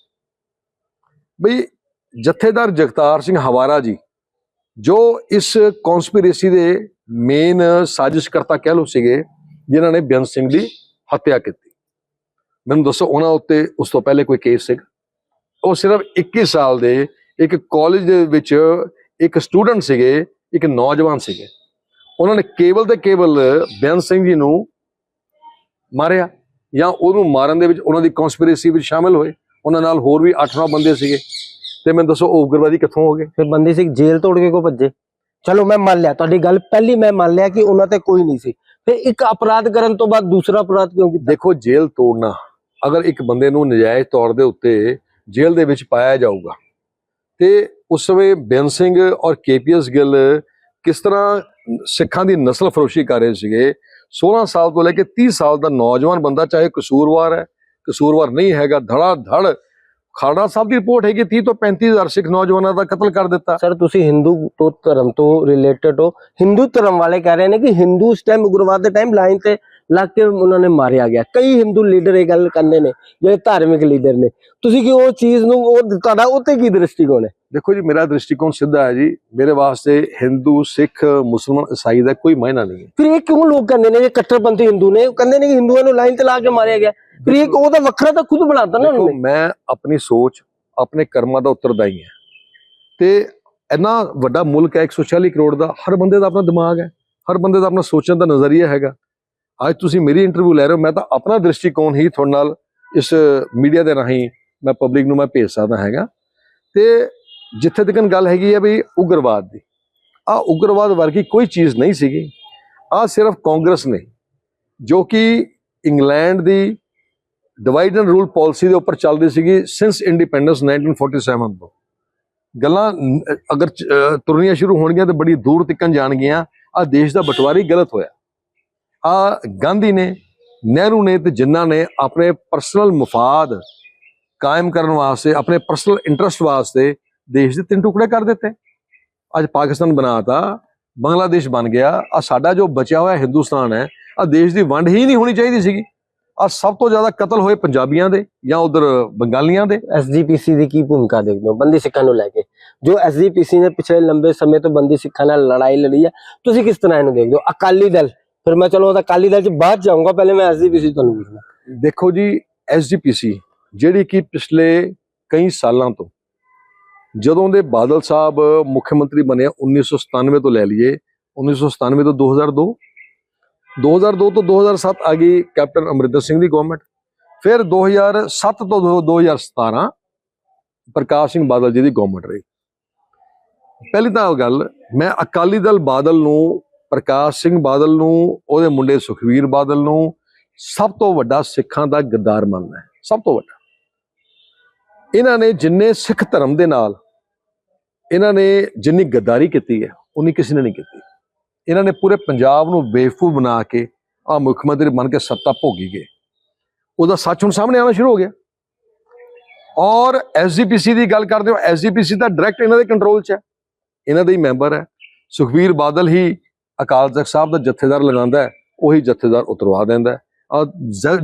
ਬਈ ਜਥੇਦਾਰ ਜਗਤਾਰ ਸਿੰਘ ਹਵਾਰਾ ਜੀ, ਜੋ ਇਸ ਕਨਸਪੀਰੇਸੀ ਦੇ ਮੇਨ ਸਾਜ਼ਿਸ਼ਕਰਤਾ ਕਹਿ ਲੋ ਸੀਗੇ, ਜਿਨ੍ਹਾਂ ਨੇ ਬੇਅੰਤ ਸਿੰਘ ਦੀ ਹੱਤਿਆ ਕੀਤੀ। ਮੈਨੂੰ ਦੱਸੋ ਉਹਨਾਂ ਉੱਤੇ ਉਸ ਤੋਂ ਪਹਿਲੇ ਕੋਈ ਕੇਸ ਸੀਗਾ? ਉਹ ਸਿਰਫ 21 ਸਾਲ ਦੇ ਇੱਕ ਕਾਲਜ ਦੇ ਵਿੱਚ ਇੱਕ ਸਟੂਡੈਂਟ ਸੀਗੇ, ਇੱਕ ਨੌਜਵਾਨ ਸੀਗੇ। ਉਹਨਾਂ ਨੇ ਕੇਵਲ ਤੇ ਕੇਵਲ ਬੇਅੰਤ ਸਿੰਘ ਜੀ ਨੂੰ ਮਾਰਿਆ ਜਾਂ ਉਹਨੂੰ ਮਾਰਨ ਦੇ ਵਿੱਚ ਉਹਨਾਂ ਦੀ ਕਨਸਪੀਰੇਸੀ ਵਿੱਚ ਸ਼ਾਮਿਲ ਹੋਏ। ਉਹਨਾਂ ਨਾਲ ਹੋਰ ਵੀ 8-9 ਬੰਦੇ ਸੀਗੇ। ਤੇ ਮੈਨੂੰ ਦੱਸੋ ਉਹ ਉਗਰਵਾਦੀ ਕਿੱਥੋਂ ਹੋ ਗਏ? ਫਿਰ ਬੰਦੀ ਸਿੰਘ ਜੇਲ੍ਹ ਤੋੜ ਕੇ ਕੋ ਭੱਜੇ। ਚਲੋ ਮੈਂ ਮੰਨ ਲਿਆ ਤੁਹਾਡੀ ਗੱਲ ਪਹਿਲੀ ਮੈਂ ਮੰਨ ਲਿਆ ਕਿ ਉਹਨਾਂ ਤੇ ਕੋਈ ਨਹੀਂ ਸੀ। ਫਿਰ ਇੱਕ ਅਪਰਾਧ ਕਰਨ ਤੋਂ ਬਾਅਦ ਦੂਸਰਾ ਅਪਰਾਧ ਕਿਉਂ ਕੀਤਾ? ਦੇਖੋ ਜੇਲ੍ਹ ਤੋੜਨਾ ਅਗਰ ਇੱਕ ਬੰਦੇ ਨੂੰ ਨਜਾਇਜ਼ ਤੌਰ ਦੇ ਉੱਤੇ ਜੇਲ੍ਹ ਦੇ ਵਿੱਚ ਪਾਇਆ ਜਾਊਗਾ ਤੇ ਉਸ ਸਮੇਂ ਬੇਅੰਤ ਸਿੰਘ ਔਰ ਕੇਪੀਐਸ ਗਿੱਲ ਕਿਸ ਤਰ੍ਹਾਂ ਸਿੱਖਾਂ ਦੀ ਨਸਲ ਫਰੋਸ਼ੀ ਕਰ ਰਹੇ ਸੀਗੇ 16 ਸਾਲ ਤੋਂ ਲੈ ਕੇ 30 ਸਾਲ ਦਾ ਨੌਜਵਾਨ ਬੰਦਾ ਚਾਹੇ ਕਸੂਰਵਾਰ ਹੈ ਕਸੂਰਵਾਰ ਨਹੀਂ ਹੈਗਾ ਧੜਾ ਧੜ ਖਾੜਾ ਸਾਹਿਬ ਦੀ ਰਿਪੋਰਟ ਹੈਗੀ 30 ਤੋਂ 35000 ਸਿੱਖ ਨੌਜਵਾਨਾਂ ਦਾ ਕਤਲ ਕਰ ਦਿੱਤਾ। ਸਰ ਤੁਸੀਂ ਹਿੰਦੂ ਤੋਂ ਧਰਮ ਤੋਂ ਰਿਲੇਟਡ ਹੋ। ਹਿੰਦੂ ਧਰਮ ਵਾਲੇ ਕਹਿ ਰਹੇ ਨੇ ਕਿ ਹਿੰਦੂ ਉਸ ਟਾਈਮ ਉਗਰਵਾਦ ਦੇ ਟਾਈਮ ਲਾਈਨ ਤੇ ਲੱਗ ਕੇ ਉਹਨਾਂ ਨੇ ਮਾਰਿਆ ਗਿਆ। ਕਈ ਹਿੰਦੂ ਲੀਡਰ ਇਹ ਗੱਲ ਕਹਿੰਦੇ ਨੇ ਜਿਹੜੇ ਧਾਰਮਿਕ ਲੀਡਰ ਨੇ। ਤੁਸੀਂ ਕਿ ਉਹ ਚੀਜ਼ ਨੂੰ ਉਹ ਤੁਹਾਡਾ ਉੱਤੇ ਕੀ ਦ੍ਰਿਸ਼ਟੀਕੋਣ ਹੈ? ਦੇਖੋ ਜੀ ਮੇਰਾ ਦ੍ਰਿਸ਼ਟੀਕੋਣ ਸਿੱਧਾ ਹੈ ਜੀ। ਮੇਰੇ ਵਾਸਤੇ ਹਿੰਦੂ ਸਿੱਖ ਮੁਸਲਮਾਨ ਈਸਾਈ ਦਾ ਕੋਈ ਮਾਇਨਾ ਨਹੀਂ ਹੈ। ਫਿਰ ਇਹ ਕਿਉਂ ਲੋਕ ਕਹਿੰਦੇ ਨੇ ਇਹ ਕੱਟੜਪੰਥੀ ਹਿੰਦੂ ਨੇ ਉਹ ਕਹਿੰਦੇ ਨੇ ਕਿ ਹਿੰਦੂਆਂ ਨੂੰ ਲਾਈਨ ਤੇ ਲਾ ਕੇ ਮਾਰਿਆ ਗਿਆ। ਫਿਰ ਇਹ ਉਹਦਾ ਵੱਖਰਾ ਤਾਂ ਖੁਦ ਬਣਾਤਾ ਨਾ ਉਹਨੇ। ਮੈਂ ਆਪਣੀ ਸੋਚ ਆਪਣੇ ਕਰਮਾਂ ਦਾ ਉੱਤਰਦਾਈ ਹਾਂ। ਤੇ ਇੰਨਾ ਵੱਡਾ ਮੁਲਕ ਹੈ 140 ਕਰੋੜ ਦਾ ਹਰ ਬੰਦੇ ਦਾ ਆਪਣਾ ਦਿਮਾਗ ਹੈ। ਹਰ ਬੰਦੇ ਦਾ ਆਪਣਾ ਸੋਚਣ ਦਾ ਨਜ਼ਰੀਆ ਹੈਗਾ। ਅੱਜ ਤੁਸੀਂ ਮੇਰੀ ਇੰਟਰਵਿਊ ਲੈ ਰਹੇ ਹੋ, ਮੈਂ ਤਾਂ ਆਪਣਾ ਦ੍ਰਿਸ਼ਟੀਕੋਣ ਹੀ ਤੁਹਾਡੇ ਨਾਲ ਇਸ ਮੀਡੀਆ ਦੇ ਰਾਹੀਂ ਮੈਂ ਪਬਲਿਕ ਨੂੰ ਮੈਂ ਭੇਜ ਸਕਦਾ ਹੈਗਾ। ਤੇ ਜਿੱਥੇ ਤੱਕ ਗੱਲ ਹੈਗੀ ਹੈ ਵੀ ਉਗਰਵਾਦ ਦੀ, ਆ ਉਗਰਵਾਦ ਵਰਗੀ ਕੋਈ ਚੀਜ਼ ਨਹੀਂ ਸੀਗੀ, ਆ ਸਿਰਫ ਕਾਂਗਰਸ ਨੇ, ਜੋ ਕਿ ਇੰਗਲੈਂਡ ਦੀ ਡਿਵਾਈਡ ਐਂਡ ਰੂਲ ਪਾਲਿਸੀ ਦੇ ਉੱਪਰ ਚੱਲਦੀ ਸੀਗੀ ਸਿੰਸ ਇੰਡੀਪੈਂਡੈਂਸ 1947 ਤੋਂ। ਗੱਲਾਂ ਅਗਰ ਚ- ਤੁਰਨੀਆਂ ਸ਼ੁਰੂ ਹੋਣਗੀਆਂ ਤੇ ਬੜੀ ਦੂਰ ਤੱਕਨ ਜਾਣਗੀਆਂ, ਆ ਦੇਸ਼ ਦਾ ਬਟਵਾਰੀ ਗਲਤ ਹੋਇਆ। ਆ ਗਾਂਧੀ ਨੇ, ਨਹਿਰੂ ਨੇ ਤੇ ਜਿਨ੍ਹਾਂ ਨੇ ਆਪਣੇ ਪਰਸਨਲ ਮਫਾਦ ਕਾਇਮ ਕਰਨ ਵਾਸਤੇ, ਆਪਣੇ ਪਰਸਨਲ ਇੰਟਰਸਟ ਵਾਸਤੇ ਦੇਸ਼ ਦੇ ਤਿੰਨ ਟੁਕੜੇ ਕਰ ਦਿੱਤੇ। ਅੱਜ ਪਾਕਿਸਤਾਨ ਬਣਾਤਾ, ਬੰਗਲਾਦੇਸ਼ ਬਣ ਗਿਆ। ਆ ਸਾਡਾ ਜੋ ਬਚਿਆ ਹੋਇਆ ਹਿੰਦੁਸਤਾਨ ਹੈ, ਆ ਦੇਸ਼ ਦੀ ਵੰਡ ਹੀ ਨਹੀਂ ਹੋਣੀ ਚਾਹੀਦੀ ਸੀਗੀ। ਆ ਸਭ ਤੋਂ ਜ਼ਿਆਦਾ ਕਤਲ ਹੋਏ ਪੰਜਾਬੀਆਂ ਦੇ ਜਾਂ ਉਧਰ ਬੰਗਾਲੀਆਂ ਦੇ। ਐਸਜੀਪੀਸੀ ਦੀ ਕੀ ਭੂਮਿਕਾ ਦੇਖਦੇ ਹੋ ਬੰਦੀ ਸਿੱਖਾਂ ਨੂੰ ਲੈ ਕੇ। ਜੋ ਐਸਜੀਪੀਸੀ ਨੇ ਪਿਛਲੇ ਲੰਬੇ ਸਮੇਂ ਤੋਂ ਬੰਦੀ ਸਿੱਖਾਂ ਨਾਲ ਲੜਾਈ ਲੜੀ ਹੈ, ਤੁਸੀਂ ਕਿਸ ਤਰ੍ਹਾਂ ਇਹਨੂੰ ਦੇਖਦੇ ਹੋ ਅਕਾਲੀ ਦਲ ਫਿਰ ਮੈਂ ਚਲੋ ਉਹਦਾ ਅਕਾਲੀ ਦਲ ਚ ਬਾਅਦ ਜਾਊਂਗਾ ਪਹਿਲੇ ਮੈਂ ਐਸਜੀਪੀਸੀ ਤੁਹਾਨੂੰ ਪੁੱਛਣਾ ਦੇਖੋ ਜੀ ਐਸਜੀਪੀਸੀ ਜਿਹੜੀ ਕਿ ਪਿਛਲੇ ਕਈ ਸਾਲਾਂ ਤੋਂ ਜਦੋਂ ਦੇ ਬਾਦਲ ਸਾਹਿਬ ਮੁੱਖ ਮੰਤਰੀ ਬਣੇ 1997 ਤੋਂ ਲੈ ਲਈਏ 1997 ਤੋਂ 2002 2002 ਤੋਂ 2007 ਆ ਗਈ ਕੈਪਟਨ ਅਮਰਿੰਦਰ ਸਿੰਘ ਦੀ ਗਵਰਨਮੈਂਟ ਫਿਰ 2007 ਤੋਂ ਦੋ- 2017 ਪ੍ਰਕਾਸ਼ ਸਿੰਘ ਬਾਦਲ ਜੀ ਦੀ ਗਵਰਨਮੈਂਟ ਰਹੀ। ਪਹਿਲੀ ਤਾਂ ਗੱਲ, ਮੈਂ ਅਕਾਲੀ ਦਲ ਬਾਦਲ ਨੂੰ ਪ੍ਰਕਾਸ਼ ਸਿੰਘ ਬਾਦਲ ਨੂੰ, ਉਹਦੇ ਮੁੰਡੇ ਸੁਖਵੀਰ ਬਾਦਲ ਨੂੰ ਸਭ ਤੋਂ ਵੱਡਾ ਸਿੱਖਾਂ ਦਾ ਗੱਦਾਰ ਮੰਨਦਾ ਹੈ, ਸਭ ਤੋਂ ਵੱਡਾ। ਇਹਨਾਂ ਨੇ ਜਿੰਨੇ ਸਿੱਖ ਧਰਮ ਦੇ ਨਾਲ ਇਹਨਾਂ ਨੇ ਜਿੰਨੀ ਗੱਦਾਰੀ ਕੀਤੀ ਹੈ, ਉਨੀ ਕਿਸੇ ਨੇ ਨਹੀਂ ਕੀਤੀ। ਇਹਨਾਂ ਨੇ ਪੂਰੇ ਪੰਜਾਬ ਨੂੰ ਬੇਵਕੂਫ ਬਣਾ ਕੇ ਆ ਮੁੱਖ ਮੰਤਰੀ ਬਣ ਕੇ ਸੱਤਾ ਭੋਗੀ ਗਏ। ਉਹਦਾ ਸੱਚ ਹੁਣ ਸਾਹਮਣੇ ਆਉਣਾ ਸ਼ੁਰੂ ਹੋ ਗਿਆ। ਔਰ ਐਸਜੀਪੀਸੀ ਦੀ ਗੱਲ ਕਰਦੇ ਹੋ ਐਸਜੀਪੀਸੀ ਤਾਂ ਡਾਇਰੈਕਟ ਇਹਨਾਂ ਦੇ ਕੰਟਰੋਲ 'ਚ ਹੈ। ਇਹਨਾਂ ਦੇ ਹੀ ਮੈਂਬਰ ਹੈ। ਸੁਖਵੀਰ ਬਾਦਲ ਹੀ ਅਕਾਲ ਤਖਤ ਸਾਹਿਬ ਦਾ ਜਥੇਦਾਰ ਲਗਾਉਂਦਾ ਹੈ ਉਹੀ ਜਥੇਦਾਰ ਉਤਰਵਾ ਦਿੰਦਾ ਹੈ। ਔਰ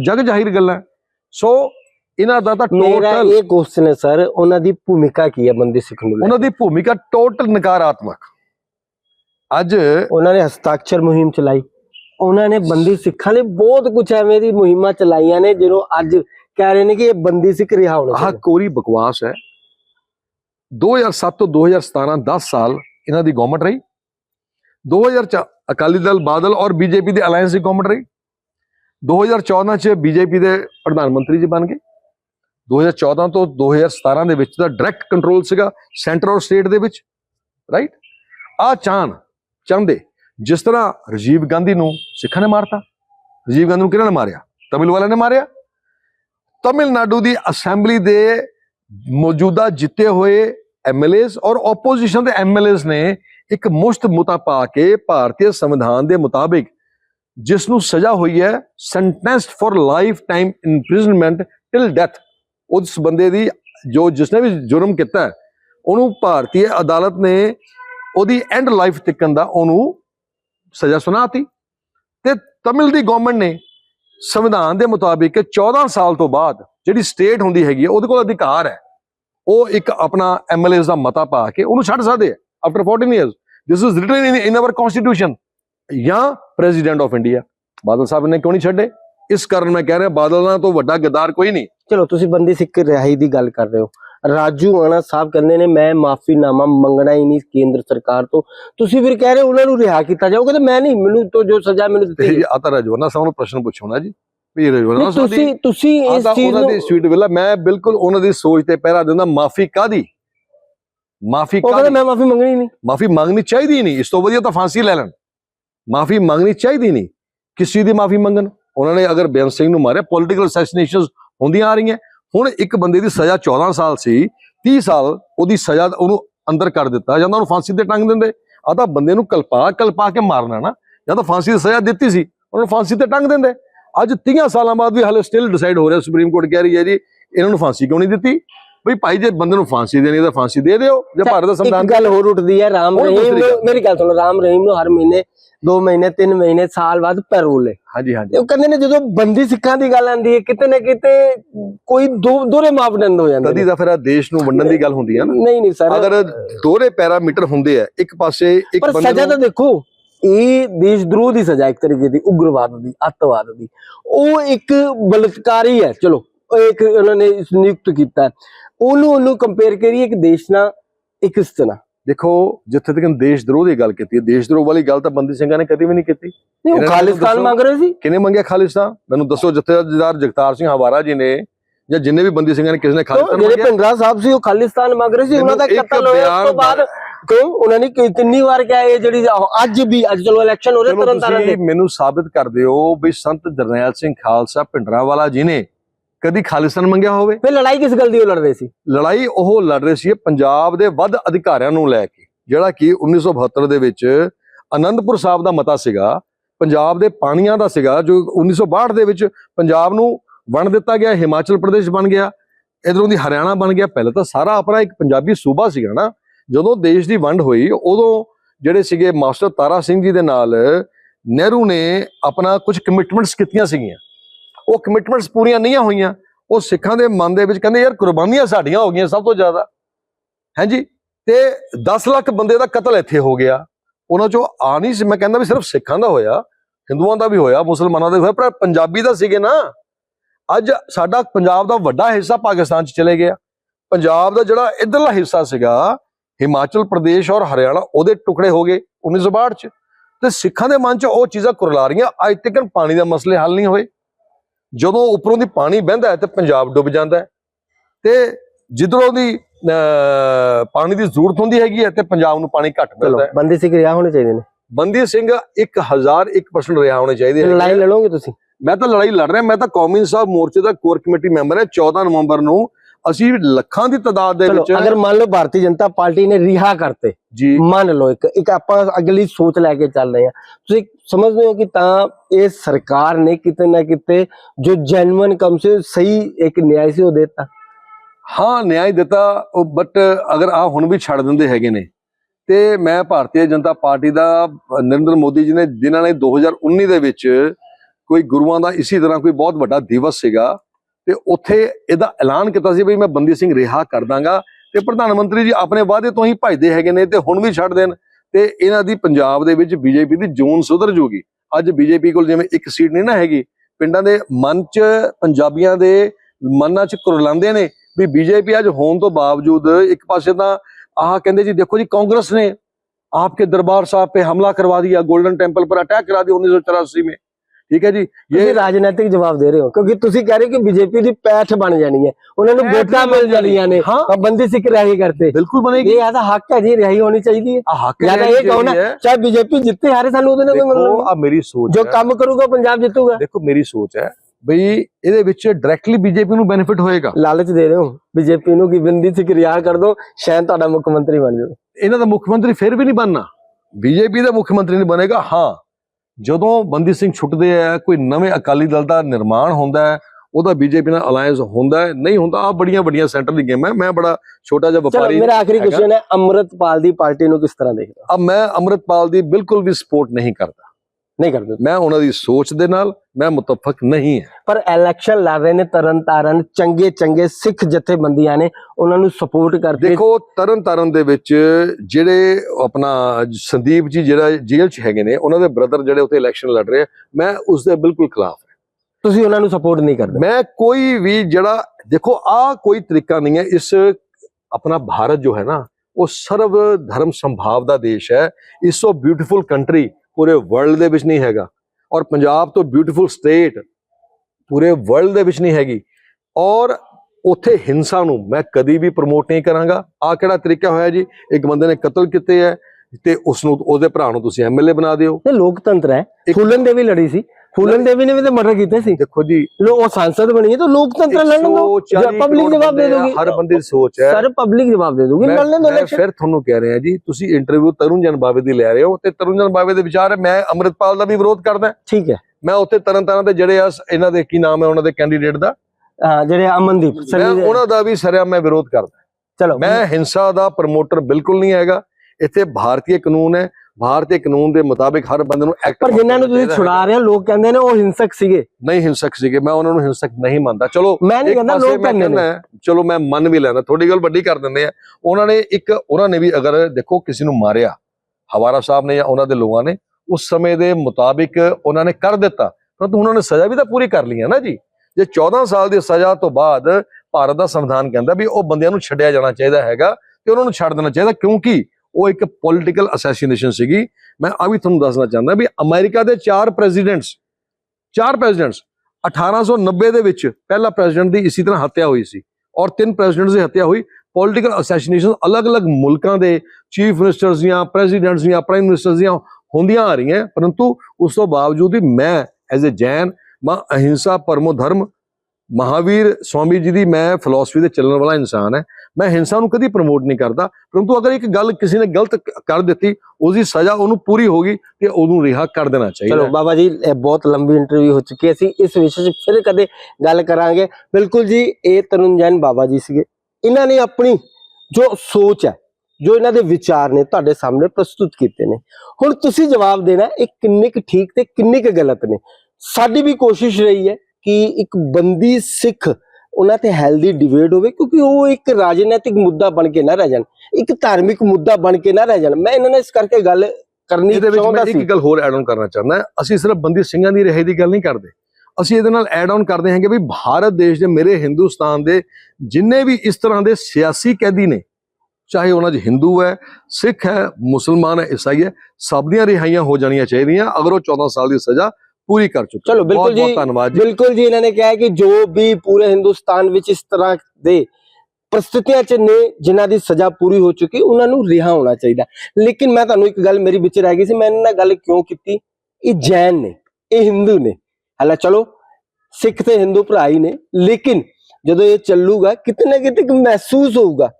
ਜਗ ਜਾਹਿਰ ਗੱਲਾਂ ਹੈ। ਸੋ ਇਹਨਾਂ ਦਾ ਤਾਂ ਟੋਟਲ ਇਹ ਕੁਐਸਚਨ ਹੈ ਸਰ ਉਹਨਾਂ ਦੀ ਭੂਮਿਕਾ ਕੀ ਹੈ ਬੰਦੀ ਸਿੱਖ ਨੂੰ ਉਹਨਾਂ ਦੀ ਭੂਮਿਕਾ ਟੋਟਲ ਨਕਾਰਾਤਮਕ। ਅੱਜ? ਉਹਨਾਂ ਨੇ ਹਸਤਾਖਰ ਮੁਹਿੰਮ ਚਲਾਈ। ਉਹਨਾਂ ਨੇ ਬੰਦੀ ਸਿੱਖਾਂ ਲਈ ਬਹੁਤ ਕੁਝ ਐਵੇਂ ਦੀ ਮੁਹਿੰਮਾਂ ਚਲਾਈਆਂ ਨੇ ਜਿਹਨੂੰ ਅੱਜ ਕਹਿ ਰਹੇ ਨੇ ਕਿ ਇਹ ਬੰਦੀ ਸਿੱਖ ਰਿਹਾ ਹੋਣਾ ਚਾਹੀਦਾ। ਕੋਰੀ ਬਕਵਾਸ ਹੈ। 2007 ਤੋਂ 2017 10 ਸਾਲ ਇਹਨਾਂ ਦੀ ਗਵਰਨਮੈਂਟ ਰਹੀ। 2000 ਚ, ਅਕਾਲੀ ਦਲ ਬਾਦਲ ਔਰ ਬੀਜੇਪੀ ਦੀ ਅਲਾਈਅੰਸ ਦੀ ਗਵਰਨਮੈਂਟ ਰਹੀ। 2014 ਚ ਬੀਜੇਪੀ ਦੇ ਪ੍ਰਧਾਨ ਮੰਤਰੀ ਜੀ ਬਣ ਗਏ। 2014 ਤੋਂ 2017 ਦੇ ਵਿੱਚ ਦਾ ਡਾਇਰੈਕਟ ਕੰਟਰੋਲ ਸੀਗਾ ਸੈਂਟਰ ਔਰ ਸਟੇਟ ਦੇ ਵਿੱਚ ਰਾਈਟ ਆ ਚਾਨ ਚਾਹੁੰਦੇ ਜਿਸ ਤਰ੍ਹਾਂ ਰਾਜੀਵ ਗਾਂਧੀ ਨੂੰ ਸਿੱਖਾਂ ਨੇ ਮਾਰਤਾ। ਰਾਜੀਵ ਗਾਂਧੀ ਨੂੰ ਕਿਹਨਾਂ ਨੇ ਮਾਰਿਆ? ਤਮਿਲ ਵਾਲਿਆਂ ਨੇ ਮਾਰਿਆ। ਤਮਿਲਨਾਡੂ ਦੀ ਅਸੈਂਬਲੀ ਦੇ ਮੌਜੂਦਾ ਜਿੱਤੇ ਹੋਏ ਐਮਐਲਏਸ ਔਰ ਆਪੋਜੀਸ਼ਨ ਦੇ ਐਮਐਲਏਸ ਨੇ ਇੱਕ ਮੁਸ਼ਤ ਮੁਤਾ ਪਾ ਕੇ ਭਾਰਤੀ ਸੰਵਿਧਾਨ ਦੇ ਮੁਤਾਬਿਕ ਜਿਸ ਨੂੰ ਸਜ਼ਾ ਹੋਈ ਹੈ sentenced for life time imprisonment till death ਉਸ ਬੰਦੇ ਦੀ ਜੋ ਜਿਸਨੇ ਵੀ ਜੁਰਮ ਕੀਤਾ, ਉਹਨੂੰ ਭਾਰਤੀ ਅਦਾਲਤ ਨੇ ਉਹਦੀ ਐਂਡ ਲਾਈਫ ਤਿੱਕਣ ਦਾ ਉਹਨੂੰ ਸਜ਼ਾ ਸੁਣਾਤੀ। ਤੇ ਤਮਿਲ ਦੀ ਗਵਰਨਮੈਂਟ ਨੇ ਸੰਵਿਧਾਨ ਦੇ ਮੁਤਾਬਿਕ 14 ਸਾਲ ਤੋਂ ਬਾਅਦ ਜਿਹੜੀ ਸਟੇਟ ਹੁੰਦੀ ਹੈਗੀ ਉਹਦੇ ਕੋਲ ਅਧਿਕਾਰ ਹੈ। ਉਹ ਇੱਕ ਆਪਣਾ ਐਮਐਲਏ ਦਾ ਮਤਾ ਪਾ ਕੇ ਉਹਨੂੰ ਛੱਡ ਸਕਦੇ ਆ after 14 years this is written in in our constitution ਜਾਂ president of India Badal sahib ਨੇ ਕਿਉਂ ਨਹੀਂ ਛੱਡੇ ਇਸ ਕਾਰਨ ਮੈਂ ਕਹਿ ਰਿਹਾ ਬਾਦਲਾਂ ਤੋਂ ਵੱਡਾ ਗੱਦਾਰ ਕੋਈ ਨਹੀਂ ਚਲੋ ਤੁਸੀਂ ਬੰਦੀ ਸਿੱਖ ਰਿਹਾਈ ਦੀ ਗੱਲ ਕਰ ਰਹੇ ਹੋ ਰਾਜੂ ਆਣਾ ਸਾਹਿਬ ਕਹਿੰਦੇ ਨੇ ਮੈਂ ਮਾਫੀਨਾਮਾ ਮੰਗਣਾ ਹੀ ਨਹੀਂ ਕੇਂਦਰ ਸਰਕਾਰ ਤੋਂ ਤੁਸੀਂ ਫਿਰ ਕਹਿ ਰਹੇ ਉਹਨਾਂ ਨੂੰ ਰਿਹਾ ਕੀਤਾ ਜਾਓ ਕਹਿੰਦੇ ਮੈਂ ਨਹੀਂ ਮੈਨੂੰ ਤੋਂ ਜੋ ਸਜ਼ਾ ਮੈਨੂੰ ਦਿੱਤੀ ਆ ਤਾਂ ਰਜਵਾਨਾ ਸਾਹਿਬ ਨੂੰ ਪ੍ਰਸ਼ਨ ਪੁੱਛੋ ਨਾ ਜੀ ਵੀ ਰਜਵਾਨਾ ਸਾਹਿਬ ਤੁਸੀਂ ਤੁਸੀਂ ਇਸ ਚੀਜ਼ ਉਹਨਾਂ ਨੂੰ ਦੀ ਸਵੀਟ ਵਿਲਾ ਮੈਂ ਬਿਲਕੁਲ ਉਹਨਾਂ ਦੀ ਸੋਚ ਤੇ ਪਹਿਰਾ ਦਿੰਦਾ ਮਾਫੀ ਕਾਦੀ ਮਾਫੀ ਉਹ ਕਹਿੰਦੇ ਮੈਂ ਮਾਫੀ ਮੰਗਣੀ ਨਹੀਂ। ਮਾਫੀ ਮੰਗਣੀ ਚਾਹੀਦੀ ਨਹੀਂ। ਇਸ ਤੋਂ ਵਧੀਆ ਤਾਂ ਫਾਂਸੀ ਲੈ ਲੈਣ। ਮਾਫੀ ਮੰਗਣੀ ਚਾਹੀਦੀ ਨਹੀਂ। ਕਿਸ ਦੀ ਮਾਫੀ ਮੰਗਣ। ਉਹਨਾਂ ਨੇ ਅਗਰ ਬੇਅੰਤ ਸਿੰਘ ਨੂੰ ਮਾਰਿਆ ਪੋਲਿਟੀਕਲ ਅਸੈਸੀਨੇਸ਼ਨਸ ਹੁੰਦੀਆਂ ਆ ਰਹੀਆਂ। ਹੁਣ ਇੱਕ ਬੰਦੇ ਦੀ ਸਜ਼ਾ 14 ਸਾਲ ਸੀ 30 ਸਾਲ ਉਹਦੀ ਸਜ਼ਾ ਉਹਨੂੰ ਅੰਦਰ ਕਰ ਦਿੱਤਾ ਜਾਂ ਤਾਂ ਉਹਨੂੰ ਫਾਂਸੀ ਤੇ ਟੰਗ ਦਿੰਦੇ। ਆ ਤਾਂ ਬੰਦੇ ਨੂੰ ਕਲਪਾ ਕਲਪਾ ਕੇ ਮਾਰਨਾ ਨਾ। ਜਾਂ ਤਾਂ ਫਾਂਸੀ ਦੀ ਸਜ਼ਾ ਦਿੱਤੀ ਸੀ ਉਹਨੂੰ ਫਾਂਸੀ ਤੇ ਟੰਗ ਦਿੰਦੇ। ਅੱਜ 30 ਸਾਲਾਂ ਬਾਅਦ ਵੀ ਹਾਲੇ ਸਟਿਲ ਡਿਸਾਈਡ ਹੋ ਰਿਹਾ ਸੁਪਰੀਮ ਕੋਰਟ ਕਹਿ ਰਹੀ ਹੈ ਜੀ ਇਹਨਾਂ ਨੂੰ ਫਾਂਸੀ ਕਿਉਂ ਨਹੀਂ ਦਿੱਤੀ? ਬਈ ਭਾਈ ਜੇ ਬੰਦੇ ਨੂੰ ਫਾਂਸੀ ਦੇਣੀ ਤਾਂ ਫਾਂਸੀ ਦੇ ਦਿਓ ਜੇ ਭਾਰਤ ਦਾ ਸੰਵਿਧਾਨ ਇੱਕ ਗੱਲ ਹੋਰ ਉੱਠਦੀ ਹੈ ਰਾਮ ਰਹੀਮ। ਮੇਰੀ ਗੱਲ ਸੁਣੋ ਰਾਮ ਰਹੀਮ ਨੂੰ ਹਰ ਮਹੀਨੇ 2 ਮਹੀਨੇ 3 ਮਹੀਨੇ ਸਾਲ ਬਾਅਦ ਪੈਰੋਲ ਹੈ ਹਾਂਜੀ। ਹਾਂਜੀ ਉਹ ਕਹਿੰਦੇ ਨੇ ਜਦੋਂ ਬੰਦੀ ਸਿੱਖਾਂ ਦੀ ਗੱਲ ਆਂਦੀ ਹੈ ਕਿਤੇ ਨਾ ਕਿਤੇ ਕੋਈ ਦੋ ਦੋਰੇ ਮਾਪਦੰਡ ਹੋ ਜਾਂਦੇ ਤਦੀ ਤਾਂ ਫਿਰ ਆਹ ਦੇਸ਼ ਨੂੰ ਵੰਡਣ ਦੀ ਗੱਲ ਹੁੰਦੀ ਹੈ ਨਾ। ਨਹੀਂ ਨਹੀਂ ਸਰ। ਅਗਰ ਦੋਹਰੇ ਪੈਰਾਮੀਟਰ ਹੁੰਦੇ ਆ ਇੱਕ ਪਾਸੇ ਇੱਕ ਪਰ ਬੰਦੇ ਸਜ਼ਾ ਤਾਂ ਦੇਖੋ ਇਹ ਦੇਸ਼ ਦਰੋਹ ਦੀ ਸਜ਼ਾ ਇੱਕ ਤਰੀਕੇ ਦੀ ਉਗਰਵਾਦ ਦੀ ਅੱਤਵਾਦ ਦੀ। ਉਹ ਇੱਕ ਬਲਤਕਾਰੀ ਹੈ ਚਲੋ ਇੱਕ ਉਹਨਾਂ ਨੇ ਇਸ ਨਿਯੁਕਤ ਕੀਤਾ। ਉਹਨੂੰ ਉਹਨੂੰ ਕੰਪੇਅਰ ਕਰੀਏ ਇੱਕ ਦੇਸ਼ ਨਾਲ ਇੱਕ ਤਰ੍ਹਾਂ। ਦੇਖੋ ਜਿੱਥੇ ਤੱਕ ਦੇਸ਼ ਦਰੋਹ ਦੀ ਗੱਲ ਕੀਤੀ ਹੈ ਦੇਸ਼ ਦਰੋਹ ਵਾਲੀ ਗੱਲ ਤਾਂ ਬੰਦੀ ਸਿੰਘਾਂ ਨੇ ਕਦੀ ਵੀ ਨਹੀਂ ਕੀਤੀ। ਨਹੀਂ ਉਹ ਖਾਲਿਸਤਾਨ। ਮੰਗ ਰਹੇ ਸੀ। ਕਿਹਨੇ ਮੰਗਿਆ ਖਾਲਿਸਤਾਨ? ਮੈਨੂੰ ਦੱਸੋ ਜਥੇਦਾਰ ਜਗਤਾਰ ਸਿੰਘ ਹਵਾਰਾ ਜੀ ਨੇ ਜਾਂ ਜਿੰਨੇ ਵੀ ਬੰਦੀ ਸਿੰਘਾਂ ਨੇ ਕਿਸੇ ਨੇ ਖਾਲਿਸਤਾਨ ਜਿਹੜੇ ਮੰਗਿਆ? ਭਿੰਡਰਾ ਸਾਹਿਬ ਸੀ ਉਹ ਖਾਲਿਸਤਾਨ ਮੰਗ ਰਹੇ ਸੀ। ਉਹਨਾਂ ਦਾ ਕਤਲ ਹੋਇਆ ਉਸ ਤੋਂ ਬਾਅਦ ਕਿਉਂ? ਉਹਨਾਂ ਨੇ ਕਿ- ਕਿੰਨੀ ਵਾਰ ਕਿਹਾ ਇਹ ਜਿਹੜੀ ਅੱਜ ਵੀ ਅੱਜ ਚਲੋ ਇਲੈਕਸ਼ਨ ਹੋ ਰਹੇ ਚਲੋ ਤਰਨ ਤਾਰਨ ਦੇ ਮੈਨੂੰ ਸਾਬਿਤ ਕਰ ਦਿਓ ਵੀ ਸੰਤ ਜਰਨੈਲ ਸਿੰਘ ਖਾਲਸਾ ਭਿੰਡਰਾਂਵਾਲਾ ਜੀ ਨੇ ਕਦੀ ਖਾਲਿਸਤਾਨ ਮੰਗਿਆ ਹੋਵੇ? ਫਿਰ ਲੜਾਈ ਕਿਸ ਗੱਲ ਦੀ ਉਹ ਲੜ ਰਹੇ ਸੀ? ਲੜਾਈ ਉਹ ਲੜ ਰਹੇ ਸੀ ਪੰਜਾਬ ਦੇ ਵੱਧ ਅਧਿਕਾਰੀਆਂ ਨੂੰ ਲੈ ਕੇ ਜਿਹੜਾ ਕਿ 1972 ਦੇ ਵਿੱਚ ਆਨੰਦਪੁਰ ਸਾਹਿਬ ਦਾ ਮਤਾ ਸੀਗਾ ਪੰਜਾਬ ਦੇ ਪਾਣੀਆਂ ਦਾ ਸੀਗਾ ਜੋ 1962 ਦੇ ਵਿੱਚ ਪੰਜਾਬ ਨੂੰ ਵੰਡ ਦਿੱਤਾ ਗਿਆ ਹਿਮਾਚਲ ਪ੍ਰਦੇਸ਼ ਬਣ ਗਿਆ ਇਧਰੋਂ ਦੀ ਹਰਿਆਣਾ ਬਣ ਗਿਆ ਪਹਿਲਾਂ ਤਾਂ ਸਾਰਾ ਆਪਣਾ ਇੱਕ ਪੰਜਾਬੀ ਸੂਬਾ ਸੀਗਾ ਨਾ ਜਦੋਂ ਦੇਸ਼ ਦੀ ਵੰਡ ਹੋਈ ਉਦੋਂ ਜਿਹੜੇ ਸੀਗੇ ਮਾਸਟਰ ਤਾਰਾ ਸਿੰਘ ਜੀ ਦੇ ਨਾਲ ਨਹਿਰੂ ਨੇ ਆਪਣਾ ਕੁਝ ਕਮਿਟਮੈਂਟਸ ਕੀਤੀਆਂ ਸੀਗੀਆਂ। ਉਹ ਕਮਿਟਮੈਂਟਸ ਪੂਰੀਆਂ ਨਹੀਂ ਹੋਈਆਂ, ਉਹ ਸਿੱਖਾਂ ਦੇ ਮਨ ਦੇ ਵਿੱਚ ਕਹਿੰਦੇ, ਯਾਰ ਕੁਰਬਾਨੀਆਂ ਸਾਡੀਆਂ ਹੋ ਗਈਆਂ ਸਭ ਤੋਂ ਜ਼ਿਆਦਾ। ਹਾਂਜੀ? ਤੇ 10 ਲੱਖ ਬੰਦੇ ਦਾ ਕਤਲ ਇੱਥੇ ਹੋ ਗਿਆ। ਉਹਨਾਂ ਚੋਂ ਆ ਨਹੀਂ ਸੀ, ਮੈਂ ਕਹਿੰਦਾ ਵੀ ਸਿਰਫ ਸਿੱਖਾਂ ਦਾ ਹੋਇਆ, ਹਿੰਦੂਆਂ ਦਾ ਵੀ ਹੋਇਆ, ਮੁਸਲਮਾਨਾਂ ਦਾ ਵੀ ਹੋਇਆ, ਪਰ ਪੰਜਾਬੀ ਦਾ ਸੀਗੇ ਨਾ। ਅੱਜ ਸਾਡਾ ਪੰਜਾਬ ਦਾ ਵੱਡਾ ਹਿੱਸਾ ਪਾਕਿਸਤਾਨ 'ਚ ਚਲੇ ਗਿਆ। ਪੰਜਾਬ ਦਾ ਜਿਹੜਾ ਇਧਰਲਾ ਹਿੱਸਾ ਸੀਗਾ, ਹਿਮਾਚਲ ਪ੍ਰਦੇਸ਼ ਔਰ ਹਰਿਆਣਾ, ਉਹਦੇ ਟੁਕੜੇ ਹੋ ਗਏ 1962 'ਚ। ਤੇ ਸਿੱਖਾਂ ਦੇ ਮਨ 'ਚ ਉਹ ਚੀਜ਼ਾਂ ਕੁਰਲਾ ਰਹੀਆਂ, ਅੱਜ ਤੱਕ ਪਾਣੀ ਦਾ ਮਸਲੇ ਹੱਲ ਨਹੀਂ ਹੋਏ। ਜਦੋਂ ਉੱਪਰੋਂ ਦੀ ਪਾਣੀ ਵਹਿੰਦਾ ਹੈ ਤੇ ਪੰਜਾਬ ਡੁੱਬ ਜਾਂਦਾ ਹੈ। ਤੇ ਜਿੱਧਰੋਂ ਦੀ ਪਾਣੀ ਦੀ ਜ਼ਰੂਰਤ ਹੁੰਦੀ ਹੈਗੀ ਹੈ ਤੇ ਪੰਜਾਬ ਨੂੰ ਪਾਣੀ ਘੱਟ ਮਿਲਦਾ ਹੈ। ਬੰਦੀ ਸਿੱਖ ਰਿਹਾ ਹੋਣੇ ਚਾਹੀਦੇ ਨੇ। ਬੰਦੀ ਸਿੰਘ 1001% ਰਿਹਾ ਹੋਣੇ ਚਾਹੀਦੇ ਹੈਗੇ। ਲੜਾਈ ਲੜੋਗੇ ਤੁਸੀਂ? ਮੈਂ ਤਾਂ ਲੜਾਈ ਲੜ ਰਿਹਾ ਮੈਂ ਤਾਂ ਕੌਮੀ ਇਨਸਾਫ ਮੋਰਚੇ ਦਾ ਕੋਰ ਕਮੇਟੀ ਮੈਂਬਰ ਹਾਂ 14 ਨਵੰਬਰ ਨੂੰ ਅਸੀਂ ਲੱਖਾਂ ਦੀ ਤਾਦਾਦ ਦੇ ਵਿੱਚ ਅਗਰ ਮੰਨ ਲਓ ਭਾਰਤੀ ਜਨਤਾ ਪਾਰਟੀ ਨੇ ਰਿਹਾ ਕਰਤੇ ਜੀ। ਮੰਨ ਲਓ ਇੱਕ ਇੱਕ ਆਪਾਂ ਅਗਲੀ ਸੋਚ ਲੈ ਕੇ ਚੱਲ ਰਹੇ ਹਾਂ। ਤੁਸੀਂ ਸਮਝਦੇ ਹੋ ਕਿ ਤਾਂ ਇਹ ਸਰਕਾਰ ਨੇ ਕਿਤੇ ਨਾ ਕਿਤੇ ਜੋ ਜੈਨੂਇਨ ਕਮ ਸੇ ਸਹੀ ਇੱਕ ਨਿਆਂ ਸੀ ਉਹ ਦੇਤਾ? ਹਾਂ ਨਿਆਂ ਦਿੱਤਾ ਉਹ ਬਟ ਅਗਰ ਆ ਹੁਣ ਵੀ ਛੱਡ ਦਿੰਦੇ ਹੈਗੇ ਨੇ ਤੇ ਮੈਂ ਭਾਰਤੀ ਜਨਤਾ ਪਾਰਟੀ ਦਾ ਨਰਿੰਦਰ ਮੋਦੀ ਜੀ ਨੇ ਜਿਨ੍ਹਾਂ ਨੇ 2019 ਦੇ ਵਿੱਚ ਕੋਈ ਗੁਰੂਆਂ ਦਾ ਇਸੇ ਤਰ੍ਹਾਂ ਕੋਈ ਬਹੁਤ ਵੱਡਾ ਦਿਵਸ ਸੀਗਾ ਤੇ ਉੱਥੇ ਇਹਦਾ ਐਲਾਨ ਕੀਤਾ ਸੀ ਵੀ ਮੈਂ ਬੰਦੀ ਸਿੰਘ ਰਿਹਾ ਕਰ ਦਾਂਗਾ ਤੇ ਪ੍ਰਧਾਨ ਮੰਤਰੀ ਜੀ ਆਪਣੇ ਵਾਅਦੇ ਤੋਂ ਹੀ ਭਜਦੇ ਹੈਗੇ ਨੇ ਤੇ ਹੁਣ ਵੀ ਛੱਡ ਦੇਣ ਤੇ ਇਹਨਾਂ ਦੀ ਪੰਜਾਬ ਦੇ ਵਿੱਚ ਬੀਜੇਪੀ ਦੀ ਜੂਨ ਸੁਧਰ ਜੂਗੀ ਅੱਜ ਬੀਜੇਪੀ ਕੋਲ ਜਿਵੇਂ ਇੱਕ ਸੀਟ ਨਹੀਂ ਨਾ ਹੈਗੀ ਪਿੰਡਾਂ ਦੇ ਮਨ 'ਚ ਪੰਜਾਬੀਆਂ ਦੇ ਮਨਾਂ 'ਚ ਕੁਰਲਾਉਂਦੇ ਨੇ ਵੀ ਬੀਜੇਪੀ ਅੱਜ ਹੋਣ ਤੋਂ ਬਾਵਜੂਦ ਇੱਕ ਪਾਸੇ ਤਾਂ ਆਹ ਕਹਿੰਦੇ ਜੀ ਦੇਖੋ ਜੀ कांग्रेस ने आपके दरबार साहब पे हमला करवा दिया गोल्डन टेम्पल पर अटैक करा दिया उन्नीस में ਠੀਕ ਹੈ ਜੀ? ਇਹ ਰਾਜਨੀਤਿਕ ਜਵਾਬ ਦੇ ਰਹੇ ਹੋ ਕਿਉਂਕਿ ਤੁਸੀਂ ਕਹਿ ਰਹੇ ਕਿ ਬੀਜੇਪੀ ਦੀ ਪੈਠ ਬਣ ਜਾਣੀ ਹੈ। ਉਹਨਾਂ ਨੂੰ ਵੋਟਾਂ ਮਿਲ ਜਾਣੀਆਂ ਨੇ। ਪਾਬੰਦੀ ਸਿੱਖ ਰਹੀ ਕਰਤੇ। ਬਿਲਕੁਲ ਬਣੇਗੀ। ਇਹ ਆਦਾ ਹੱਕ ਹੈ ਜੀ ਰਹੀ ਹੋਣੀ ਚਾਹੀਦੀ ਹੈ। ਹੱਕ ਜ਼ਿਆਦਾ ਇਹ ਕਹੋ ਨਾ ਚਾਹੇ ਬੀਜੇਪੀ ਜਿੱਤੇ ਹਾਰੇ ਸਾਨੂੰ ਉਹਦੇ ਨਾਲ ਕੋਈ ਮਤਲਬ ਆ ਮੇਰੀ ਸੋਚ ਜੋ ਕੰਮ ਕਰੂਗਾ ਪੰਜਾਬ ਜਿੱਤੂਗਾ। ਦੇਖੋ ਮੇਰੀ ਸੋਚ ਹੈ ਬਈ ਇਹਦੇ ਵਿੱਚ ਡਾਇਰੈਕਟਲੀ ਬੀਜੇਪੀ ਨੂੰ ਬੈਨੀਫਿਟ ਹੋਏਗਾ। ਲਾਲਚ ਦੇ ਰਹੇ ਹੋ। ਬੀਜੇਪੀ ਨੂੰ ਕਿ ਬਿੰਦੀ ਸਿੱਖ ਰਿਆ ਕਰ ਦੋ ਸ਼ਾਇਦ ਤੁਹਾਡਾ ਮੁੱਖ ਮੰਤਰੀ ਬਣ ਜਾਓ ਇਹਨਾਂ ਦਾ ਮੁੱਖ ਮੰਤਰੀ ਫਿਰ ਵੀ ਨਹੀਂ ਬਣਨਾ। ਬੀਜੇਪੀ ਦਾ ਮੁੱਖ ਮੰਤਰੀ ਨਹੀਂ ਬਣੇਗਾ ਹਾਂ। ਜਦੋਂ ਬੰਦੀ ਸਿੰਘ ਛੁੱਟਦੇ ਆ ਕੋਈ ਨਵੇਂ ਅਕਾਲੀ ਦਲ ਦਾ ਨਿਰਮਾਣ ਹੁੰਦਾ ਹੈ ਉਹਦਾ ਬੀਜੇਪੀ ਨਾਲ ਅਲਾਈਅੰਸ ਹੁੰਦਾ ਹੈ ਨਹੀਂ ਹੁੰਦਾ ਆ ਬੜੀਆਂ ਵੱਡੀਆਂ ਸੈਂਟਰ ਦੀ ਗੇਮ ਹੈ ਮੈਂ ਬੜਾ ਛੋਟਾ ਜਿਹਾ ਵਪਾਰੀ ਮੇਰਾ ਆਖਰੀ। ਕੁਐਸਚਨ ਹੈ ਅੰਮ੍ਰਿਤਪਾਲ ਦੀ ਪਾਰਟੀ ਨੂੰ ਕਿਸ ਤਰ੍ਹਾਂ ਦੇਖਦੇ ਅਬ ਮੈਂ ਅੰਮ੍ਰਿਤਪਾਲ ਦੀ ਬਿਲਕੁਲ ਵੀ ਸਪੋਰਟ ਨਹੀਂ ਕਰਦਾ ਨਹੀਂ ਕਰਦੇ। ਮੈਂ ਉਹਨਾਂ ਦੀ ਸੋਚ ਦੇ ਨਾਲ ਮੈਂ ਮੁਤਫਕ ਨਹੀਂ ਹਾਂ। ਪਰ ਇਲੈਕਸ਼ਨ ਲੜ ਰਹੇ ਨੇ ਤਰਨਤਾਰਨ ਚੰਗੇ ਚੰਗੇ ਸਿੱਖ ਜਥੇਬੰਦੀਆਂ ਨੇ ਉਹਨਾਂ ਨੂੰ ਸਪੋਰਟ ਕਰਦੇ ਦੇਖੋ ਤਰਨ ਤਾਰਨ ਦੇ ਵਿੱਚ ਜਿਹੜੇ ਆਪਣਾ ਸੰਦੀਪ ਜੀ ਜਿਹੜਾ ਜੇਲ੍ਹ 'ਚ ਹੈਗੇ ਨੇ ਉਹਨਾਂ ਦੇ ਬ੍ਰਦਰ ਜਿਹੜੇ ਉੱਥੇ ਇਲੈਕਸ਼ਨ ਲੜ ਰਹੇ ਮੈਂ ਉਸ ਦੇ ਬਿਲਕੁਲ ਖਿਲਾਫ ਹਾਂ। ਤੁਸੀਂ ਉਹਨਾਂ ਨੂੰ ਸਪੋਰਟ ਨਹੀਂ ਕਰਦੇ। ਮੈਂ ਕੋਈ ਵੀ ਜਿਹੜਾ ਦੇਖੋ ਆ ਕੋਈ ਤਰੀਕਾ ਨਹੀਂ ਹੈ ਇਸ ਆਪਣਾ ਭਾਰਤ ਜੋ ਹੈ ਨਾ ਉਹ ਸਰਵ ਧਰਮ ਸੰਭਾਵ ਦਾ ਦੇਸ਼ ਹੈ ਇਸ ਸੋ ਬਿਊਟੀਫੁਲ ਕੰਟਰੀ ਪੂਰੇ ਵਰਲਡ ਦੇ ਵਿੱਚ ਨਹੀਂ ਹੈਗਾ। ਔਰ ਪੰਜਾਬ ਤੋਂ ਬਿਊਟੀਫੁਲ ਸਟੇਟ ਪੂਰੇ ਵਰਲਡ ਦੇ ਵਿੱਚ ਨਹੀਂ ਹੈਗੀ। ਔਰ ਉੱਥੇ ਹਿੰਸਾ ਨੂੰ ਮੈਂ ਕਦੀ ਵੀ ਪ੍ਰਮੋਟ ਨਹੀਂ ਕਰਾਂਗਾ। ਆ ਕਿਹੜਾ ਤਰੀਕਾ ਹੋਇਆ ਜੀ? ਇੱਕ ਬੰਦੇ ਨੇ ਕਤਲ ਕੀਤੇ ਹੈ ਤੇ ਉਸ ਨੂੰ ਉਹਦੇ ਭਰਾ ਨੂੰ ਤੁਸੀਂ ਐਮਐਲਏ ਬਣਾ ਦਿਓ। ਇਹ ਲੋਕਤੰਤਰ ਹੈ। ਫੂਲਨ ਦੇਵੀ ਲੜੀ ਸੀ। ਫੂਲਨ ਦੇਵੀ ਨੇ ਵੀ ਤਾਂ ਮਰਡਰ ਕੀਤੇ ਸੀ। ਦੇਖੋ ਜੀ। ਲੋ ਉਹ ਸੰਸਦ ਬਣੀ ਹੈ ਤਾਂ ਲੋਕਤੰਤਰ ਲੜਨ ਦੋ 140 ਪਬਲਿਕ ਜਵਾਬ ਦੇ ਦੋਗੀ। ਹਰ ਬੰਦੇ ਦੀ ਸੋਚ ਹੈ। ਸਰ ਪਬਲਿਕ ਜਵਾਬ ਦੇ ਦੋਗੀ ਲੜਨ ਦੋ ਇਲੈਕਸ਼ਨ ਫਿਰ ਤੁਹਾਨੂੰ ਕਹਿ ਰਿਹਾ ਜੀ ਤੁਸੀਂ ਇੰਟਰਵਿਊ ਤਰੁਣਜਨ ਬਾਵੇ ਦੀ ਲੈ ਰਹੇ ਹੋ ਤੇ ਤਰੁਣਜਨ ਬਾਵੇ ਦੇ ਵਿਚਾਰ ਮੈਂ ਅੰਮ੍ਰਿਤਪਾਲ ਦਾ ਵੀ ਵਿਰੋਧ ਕਰਦਾ ਠੀਕ ਹੈ। ਮੈਂ ਉੱਥੇ ਤਰਨ ਤਾਰਨ ਦੇ ਜਿਹੜੇ ਆ ਇਹਨਾਂ ਦੇ ਕੀ ਨਾਮ ਹੈ ਉਹਨਾਂ ਦੇ ਕੈਂਡੀਡੇਟ ਦਾ? ਜਿਹੜੇ ਅਮਨਦੀਪ ਸਰ ਉਹਨਾਂ ਦਾ ਵੀ ਸਰਿਆ ਮੈਂ ਵਿਰੋਧ ਕਰਦਾ। ਚਲੋ। ਮੈਂ ਹਿੰਸਾ ਦਾ ਪ੍ਰਮੋਟਰ ਬਿਲਕੁਲ ਨਹੀਂ ਹੈਗਾ। ਇੱਥੇ ਭਾਰਤੀ ਕਾਨੂੰਨ ਹੈ ਭਾਰਤੀ ਕਾਨੂੰਨ ਦੇ ਮੁਤਾਬਿਕ ਹਰ ਬੰਦੇ ਨੂੰ ਐਕਟ ਪਰ ਜਿਨ੍ਹਾਂ ਨੂੰ ਤੁਸੀਂ ਛੁਡਾ ਰਹੇ ਹੋ ਲੋਕ ਕਹਿੰਦੇ ਨੇ ਉਹ ਹਿੰਸਕ ਸੀਗੇ। ਨਹੀਂ ਹਿੰਸਕ ਸੀਗੇ ਮੈਂ ਉਹਨਾਂ ਨੂੰ ਹਿੰਸਕ ਨਹੀਂ ਮੰਨਦਾ। ਚਲੋ ਮੈਂ ਨਹੀਂ ਕਹਿੰਦਾ ਲੋਕ ਕਹਿੰਦੇ ਨੇ। ਚਲੋ ਮੈਂ ਮੰਨ ਵੀ ਲੈਣਾ ਥੋੜੀ ਗੱਲ ਵੱਡੀ ਕਰ ਦਿੰਦੇ ਆ। ਉਹਨਾਂ ਨੇ ਇੱਕ ਉਹਨਾਂ ਨੇ ਵੀ ਅਗਰ ਦੇਖੋ ਕਿਸੇ ਨੂੰ ਮਾਰਿਆ ਹਵਾਰਾ ਸਾਹਿਬ ਨੇ ਜਾਂ ਉਹਨਾਂ ਦੇ ਲੋਕਾਂ ਨੇ ਉਸ ਸਮੇਂ ਦੇ ਮੁਤਾਬਿਕ ਉਹਨਾਂ ਨੇ ਕਰ ਦਿੱਤਾ। ਪਰੰਤੂ ਉਹਨਾਂ ਨੇ ਸਜ਼ਾ ਵੀ ਤਾਂ ਪੂਰੀ ਕਰ ਲਈ ਹੈ ਨਾ ਜੀ। ਜੇ 14 ਸਾਲ ਦੀ ਸਜ਼ਾ ਤੋਂ ਬਾਅਦ ਭਾਰਤ ਦਾ ਸੰਵਿਧਾਨ ਕਹਿੰਦਾ ਵੀ ਉਹ ਬੰਦਿਆਂ ਨੂੰ ਛੱਡਿਆ ਜਾਣਾ ਚਾਹੀਦਾ ਹੈਗਾ ਤੇ ਉਹਨਾਂ ਨੂੰ ਛੱਡ ਦੇਣਾ ਚਾਹੀਦਾ ਕਿਉਂਕਿ ਉਹ ਇੱਕ ਪੋਲਿਟੀਕਲ ਅਸੈਸੀਨੇਸ਼ਨ ਸੀਗੀ। ਮੈਂ ਆ ਵੀ ਤੁਹਾਨੂੰ ਦੱਸਣਾ ਚਾਹੁੰਦਾ ਵੀ ਅਮਰੀਕਾ ਦੇ ਚਾਰ ਪ੍ਰੈਜ਼ੀਡੈਂਟਸ ਚਾਰ ਪ੍ਰੈਜ਼ੀਡੈਂਟਸ 1890 ਦੇ ਵਿੱਚ ਪਹਿਲਾ ਪ੍ਰੈਜ਼ੀਡੈਂਟ ਦੀ ਇਸੇ ਤਰ੍ਹਾਂ ਹੱਤਿਆ ਹੋਈ ਸੀ ਔਰ ਤਿੰਨ ਪ੍ਰੈਜ਼ੀਡੈਂਟਸ ਦੀ ਹੱਤਿਆ ਹੋਈ। ਪੋਲਿਟੀਕਲ ਅਸੈਸੀਨੇਸ਼ਨ ਅਲੱਗ-ਅਲੱਗ ਮੁਲਕਾਂ ਦੇ ਚੀਫ ਮਿਨਿਸਟਰਸ ਦੀਆਂ ਪ੍ਰੈਜ਼ੀਡੈਂਟਸ ਦੀਆਂ ਪ੍ਰਾਈਮ ਮਿਨਿਸਟਰਸ ਦੀਆਂ ਹੁੰਦੀਆਂ ਆ ਰਹੀਆਂ। ਪਰੰਤੂ ਉਸ ਤੋਂ ਬਾਵਜੂਦ ਵੀ ਮੈਂ ਐਜ਼ ਅ ਜੈਨ, ਮੈਂ ਅਹਿੰਸਾ, ਪਰਮੋ ਧਰਮ ਮਹਾਵੀਰ ਸਵਾਮੀ ਜੀ ਦੀ ਮੈਂ ਫਿਲਾਸਫੀ ਦੇ ਚੱਲਣ ਵਾਲਾ ਇਨਸਾਨ ਹੈ। ਮੈਂ ਹਿੰਸਾ ਨੂੰ ਕਦੀ ਪ੍ਰਮੋਟ ਨਹੀਂ ਕਰਦਾ। ਪਰੰਤੂ ਅਗਰ ਇੱਕ ਗੱਲ ਕਿਸੇ ਨੇ ਗਲਤ ਕਰ ਦਿੱਤੀ ਉਸ ਦੀ ਸਜ਼ਾ ਉਹਨੂੰ ਪੂਰੀ ਹੋ ਗਈ ਤੇ ਉਹਨੂੰ ਰਿਹਾ ਕਰ ਦੇਣਾ ਚਾਹੀਦਾ। ਚਲੋ ਬਾਬਾ ਜੀ, ਇਹ ਬਹੁਤ ਲੰਬੀ ਇੰਟਰਵਿਊ ਹੋ ਚੁੱਕੀ ਹੈ। ਅਸੀਂ ਇਸ ਵਿਸ਼ੇ 'ਚ ਫਿਰ ਕਦੇ ਗੱਲ ਕਰਾਂਗੇ। ਬਿਲਕੁਲ ਜੀ, ਇਹ ਤਰੁਣ ਜੈਨ ਬਾਬਾ ਜੀ ਸੀਗੇ। ਇਹਨਾਂ ਨੇ ਆਪਣੀ ਜੋ ਸੋਚ ਹੈ, ਜੋ ਇਹਨਾਂ ਦੇ ਵਿਚਾਰ ਨੇ ਤੁਹਾਡੇ ਸਾਹਮਣੇ ਪ੍ਰਸਤੁਤ ਕੀਤੇ ਨੇ। ਹੁਣ ਤੁਸੀਂ ਜਵਾਬ ਦੇਣਾ, ਇਹ ਕਿੰਨੇ ਕੁ ਠੀਕ ਤੇ ਕਿੰਨੇ ਕੁ ਗਲਤ ਨੇ। ਸਾਡੀ ਵੀ ਕੋਸ਼ਿਸ਼ ਰਹੀ ਹੈ ਕਿ ਇੱਕ ਬੰਦੀ ਸਿੱਖ ਉਹਨਾਂ ਤੇ ਹੈਲਦੀ ਡਿਬੇਟ ਹੋਵੇ ਕਿਉਂਕਿ ਉਹ ਇੱਕ ਰਾਜਨੀਤਿਕ ਮੁੱਦਾ ਬਣ ਕੇ ਨਾ ਰਹਿ ਜਾਣ ਇੱਕ ਧਾਰਮਿਕ ਮੁੱਦਾ ਬਣ ਕੇ ਨਾ ਰਹਿ ਜਾਣ। ਮੈਂ ਇਹਨਾਂ ਨਾਲ ਇਸ ਕਰਕੇ ਗੱਲ ਕਰਨੀ ਚਾਹੁੰਦਾ ਸੀ। ਇੱਕ ਗੱਲ ਹੋਰ ਐਡ ਆਨ ਕਰਨਾ ਚਾਹੁੰਦਾ। ਅਸੀਂ ਸਿਰਫ ਬੰਦੀ ਸਿੰਘਾਂ ਦੀ ਰਿਹਾਈ ਦੀ ਗੱਲ ਨਹੀਂ ਕਰਦੇ। ਅਸੀਂ ਇਹਦੇ ਨਾਲ ਐਡ ਆਨ ਕਰਦੇ ਹਾਂ ਕਿ ਵੀ ਭਾਰਤ ਦੇਸ਼ ਦੇ ਮੇਰੇ ਹਿੰਦੁਸਤਾਨ ਦੇ ਜਿੰਨੇ ਵੀ ਇਸ ਤਰ੍ਹਾਂ ਦੇ ਸਿਆਸੀ ਕੈਦੀ ਨੇ ਚਾਹੇ ਉਹਨਾਂ 'ਚ ਹਿੰਦੂ ਹੈ ਸਿੱਖ ਹੈ ਮੁਸਲਮਾਨ ਹੈ ਈਸਾਈ ਹੈ ਸਭ ਦੀਆਂ ਰਿਹਾਈਆਂ ਹੋ ਜਾਣੀਆਂ ਚਾਹੀਦੀਆਂ। ਅਗਰ ਉਹ 14 ਸਾਲ ਦੀ ਸਜ਼ਾ ਪੂਰੀ ਕਰ ਚੁੱਕੇ ਚਲੋ, ਬਿਲਕੁਲ ਜੀ, ਧੰਨਵਾਦ ਜੀ। ਬਿਲਕੁਲ ਜੀ ਇਹਨਾਂ ਨੇ ਕਿਹਾ ਕਿ ਜੋ ਵੀ ਪੂਰੇ ਹਿੰਦੁਸਤਾਨ ਵਿੱਚ ਇਸ ਤਰ੍ਹਾਂ ਦੇ ਪ੍ਰਸਥਿਤੀਆਂ ਚ ਨੇ ਜਿਨ੍ਹਾਂ ਦੀ ਸਜ਼ਾ ਪੂਰੀ ਹੋ ਚੁੱਕੀ ਉਹਨਾਂ ਨੂੰ ਰਿਹਾ ਹੋਣਾ ਚਾਹੀਦਾ। ਲੇਕਿਨ ਮੈਂ ਤੁਹਾਨੂੰ ਇੱਕ ਗੱਲ ਮੇਰੀ ਵਿੱਚ ਰਹਿ ਗਈ ਸੀ ਮੈਂ ਇਹਨਾਂ ਨਾਲ ਗੱਲ ਕਿਉਂ ਕੀਤੀ? ਇਹ ਜੈਨ ਨੇ ਇਹ ਹਿੰਦੂ ਨੇ। ਹਾਲਾ ਚਲੋ ਸਿੱਖ ਤੇ ਹਿੰਦੂ ਭਰਾ ਹੀ ਨੇ ਲੇਕਿਨ ਜਦੋਂ ਇਹ ਚੱਲੂਗਾ ਕਿਤੇ ਨਾ ਕਿਤੇ ਮਹਿਸੂਸ ਹੋਊਗਾ।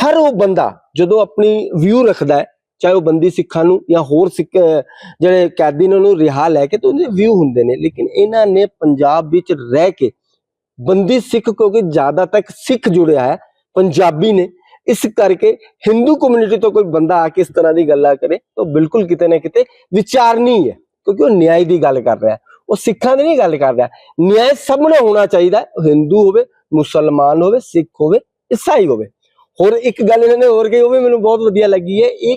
ਹਰ ਉਹ ਬੰਦਾ ਜਦੋਂ ਆਪਣੀ ਵਿਊ ਰੱਖਦਾ ਹੈ ਚਾਹੇ ਉਹ ਬੰਦੀ ਸਿੱਖਾਂ ਨੂੰ ਜਾਂ ਹੋਰ ਸਿੱਖ ਜਿਹੜੇ ਕੈਦੀ ਨੇ ਉਹਨੂੰ ਰਿਹਾ ਲੈ ਕੇ ਤੇ ਉਹਦੇ ਵਿਊ ਹੁੰਦੇ ਨੇ। ਲੇਕਿਨ ਇਹਨਾਂ ਨੇ ਪੰਜਾਬ ਵਿੱਚ ਰਹਿ ਕੇ ਬੰਦੀ ਸਿੱਖ ਕਿਉਂਕਿ ਜ਼ਿਆਦਾ ਤੱਕ ਸਿੱਖ ਜੁੜਿਆ ਹੈ, ਪੰਜਾਬੀ ਨੇ, ਇਸ ਕਰਕੇ ਹਿੰਦੂ ਕਮਿਊਨਿਟੀ ਤੋਂ ਕੋਈ ਬੰਦਾ ਆ ਕੇ ਇਸ ਤਰ੍ਹਾਂ ਦੀ ਗੱਲਾਂ ਕਰੇ ਤਾਂ ਬਿਲਕੁਲ ਕਿਤੇ ਨਾ ਕਿਤੇ ਵਿਚਾਰਨੀ ਹੈ, ਕਿਉਂਕਿ ਉਹ ਨਿਆਂ ਦੀ ਗੱਲ ਕਰ ਰਿਹਾ ਉਹ ਸਿੱਖਾਂ ਦੀ ਨਹੀਂ ਗੱਲ ਕਰ ਰਿਹਾ। ਨਿਆਂ ਸਭ ਨੂੰ ਹੋਣਾ ਚਾਹੀਦਾ ਉਹ ਹਿੰਦੂ ਹੋਵੇ, ਮੁਸਲਮਾਨ ਹੋਵੇ, ਸਿੱਖ ਹੋਵੇ, ਈਸਾਈ ਹੋਵੇ। ਹੋਰ ਇੱਕ ਗੱਲ ਇਹਨਾਂ ਨੇ ਹੋਰ ਕਹੀ, ਉਹ ਵੀ ਮੈਨੂੰ ਬਹੁਤ ਵਧੀਆ ਲੱਗੀ ਹੈ, ਇਹ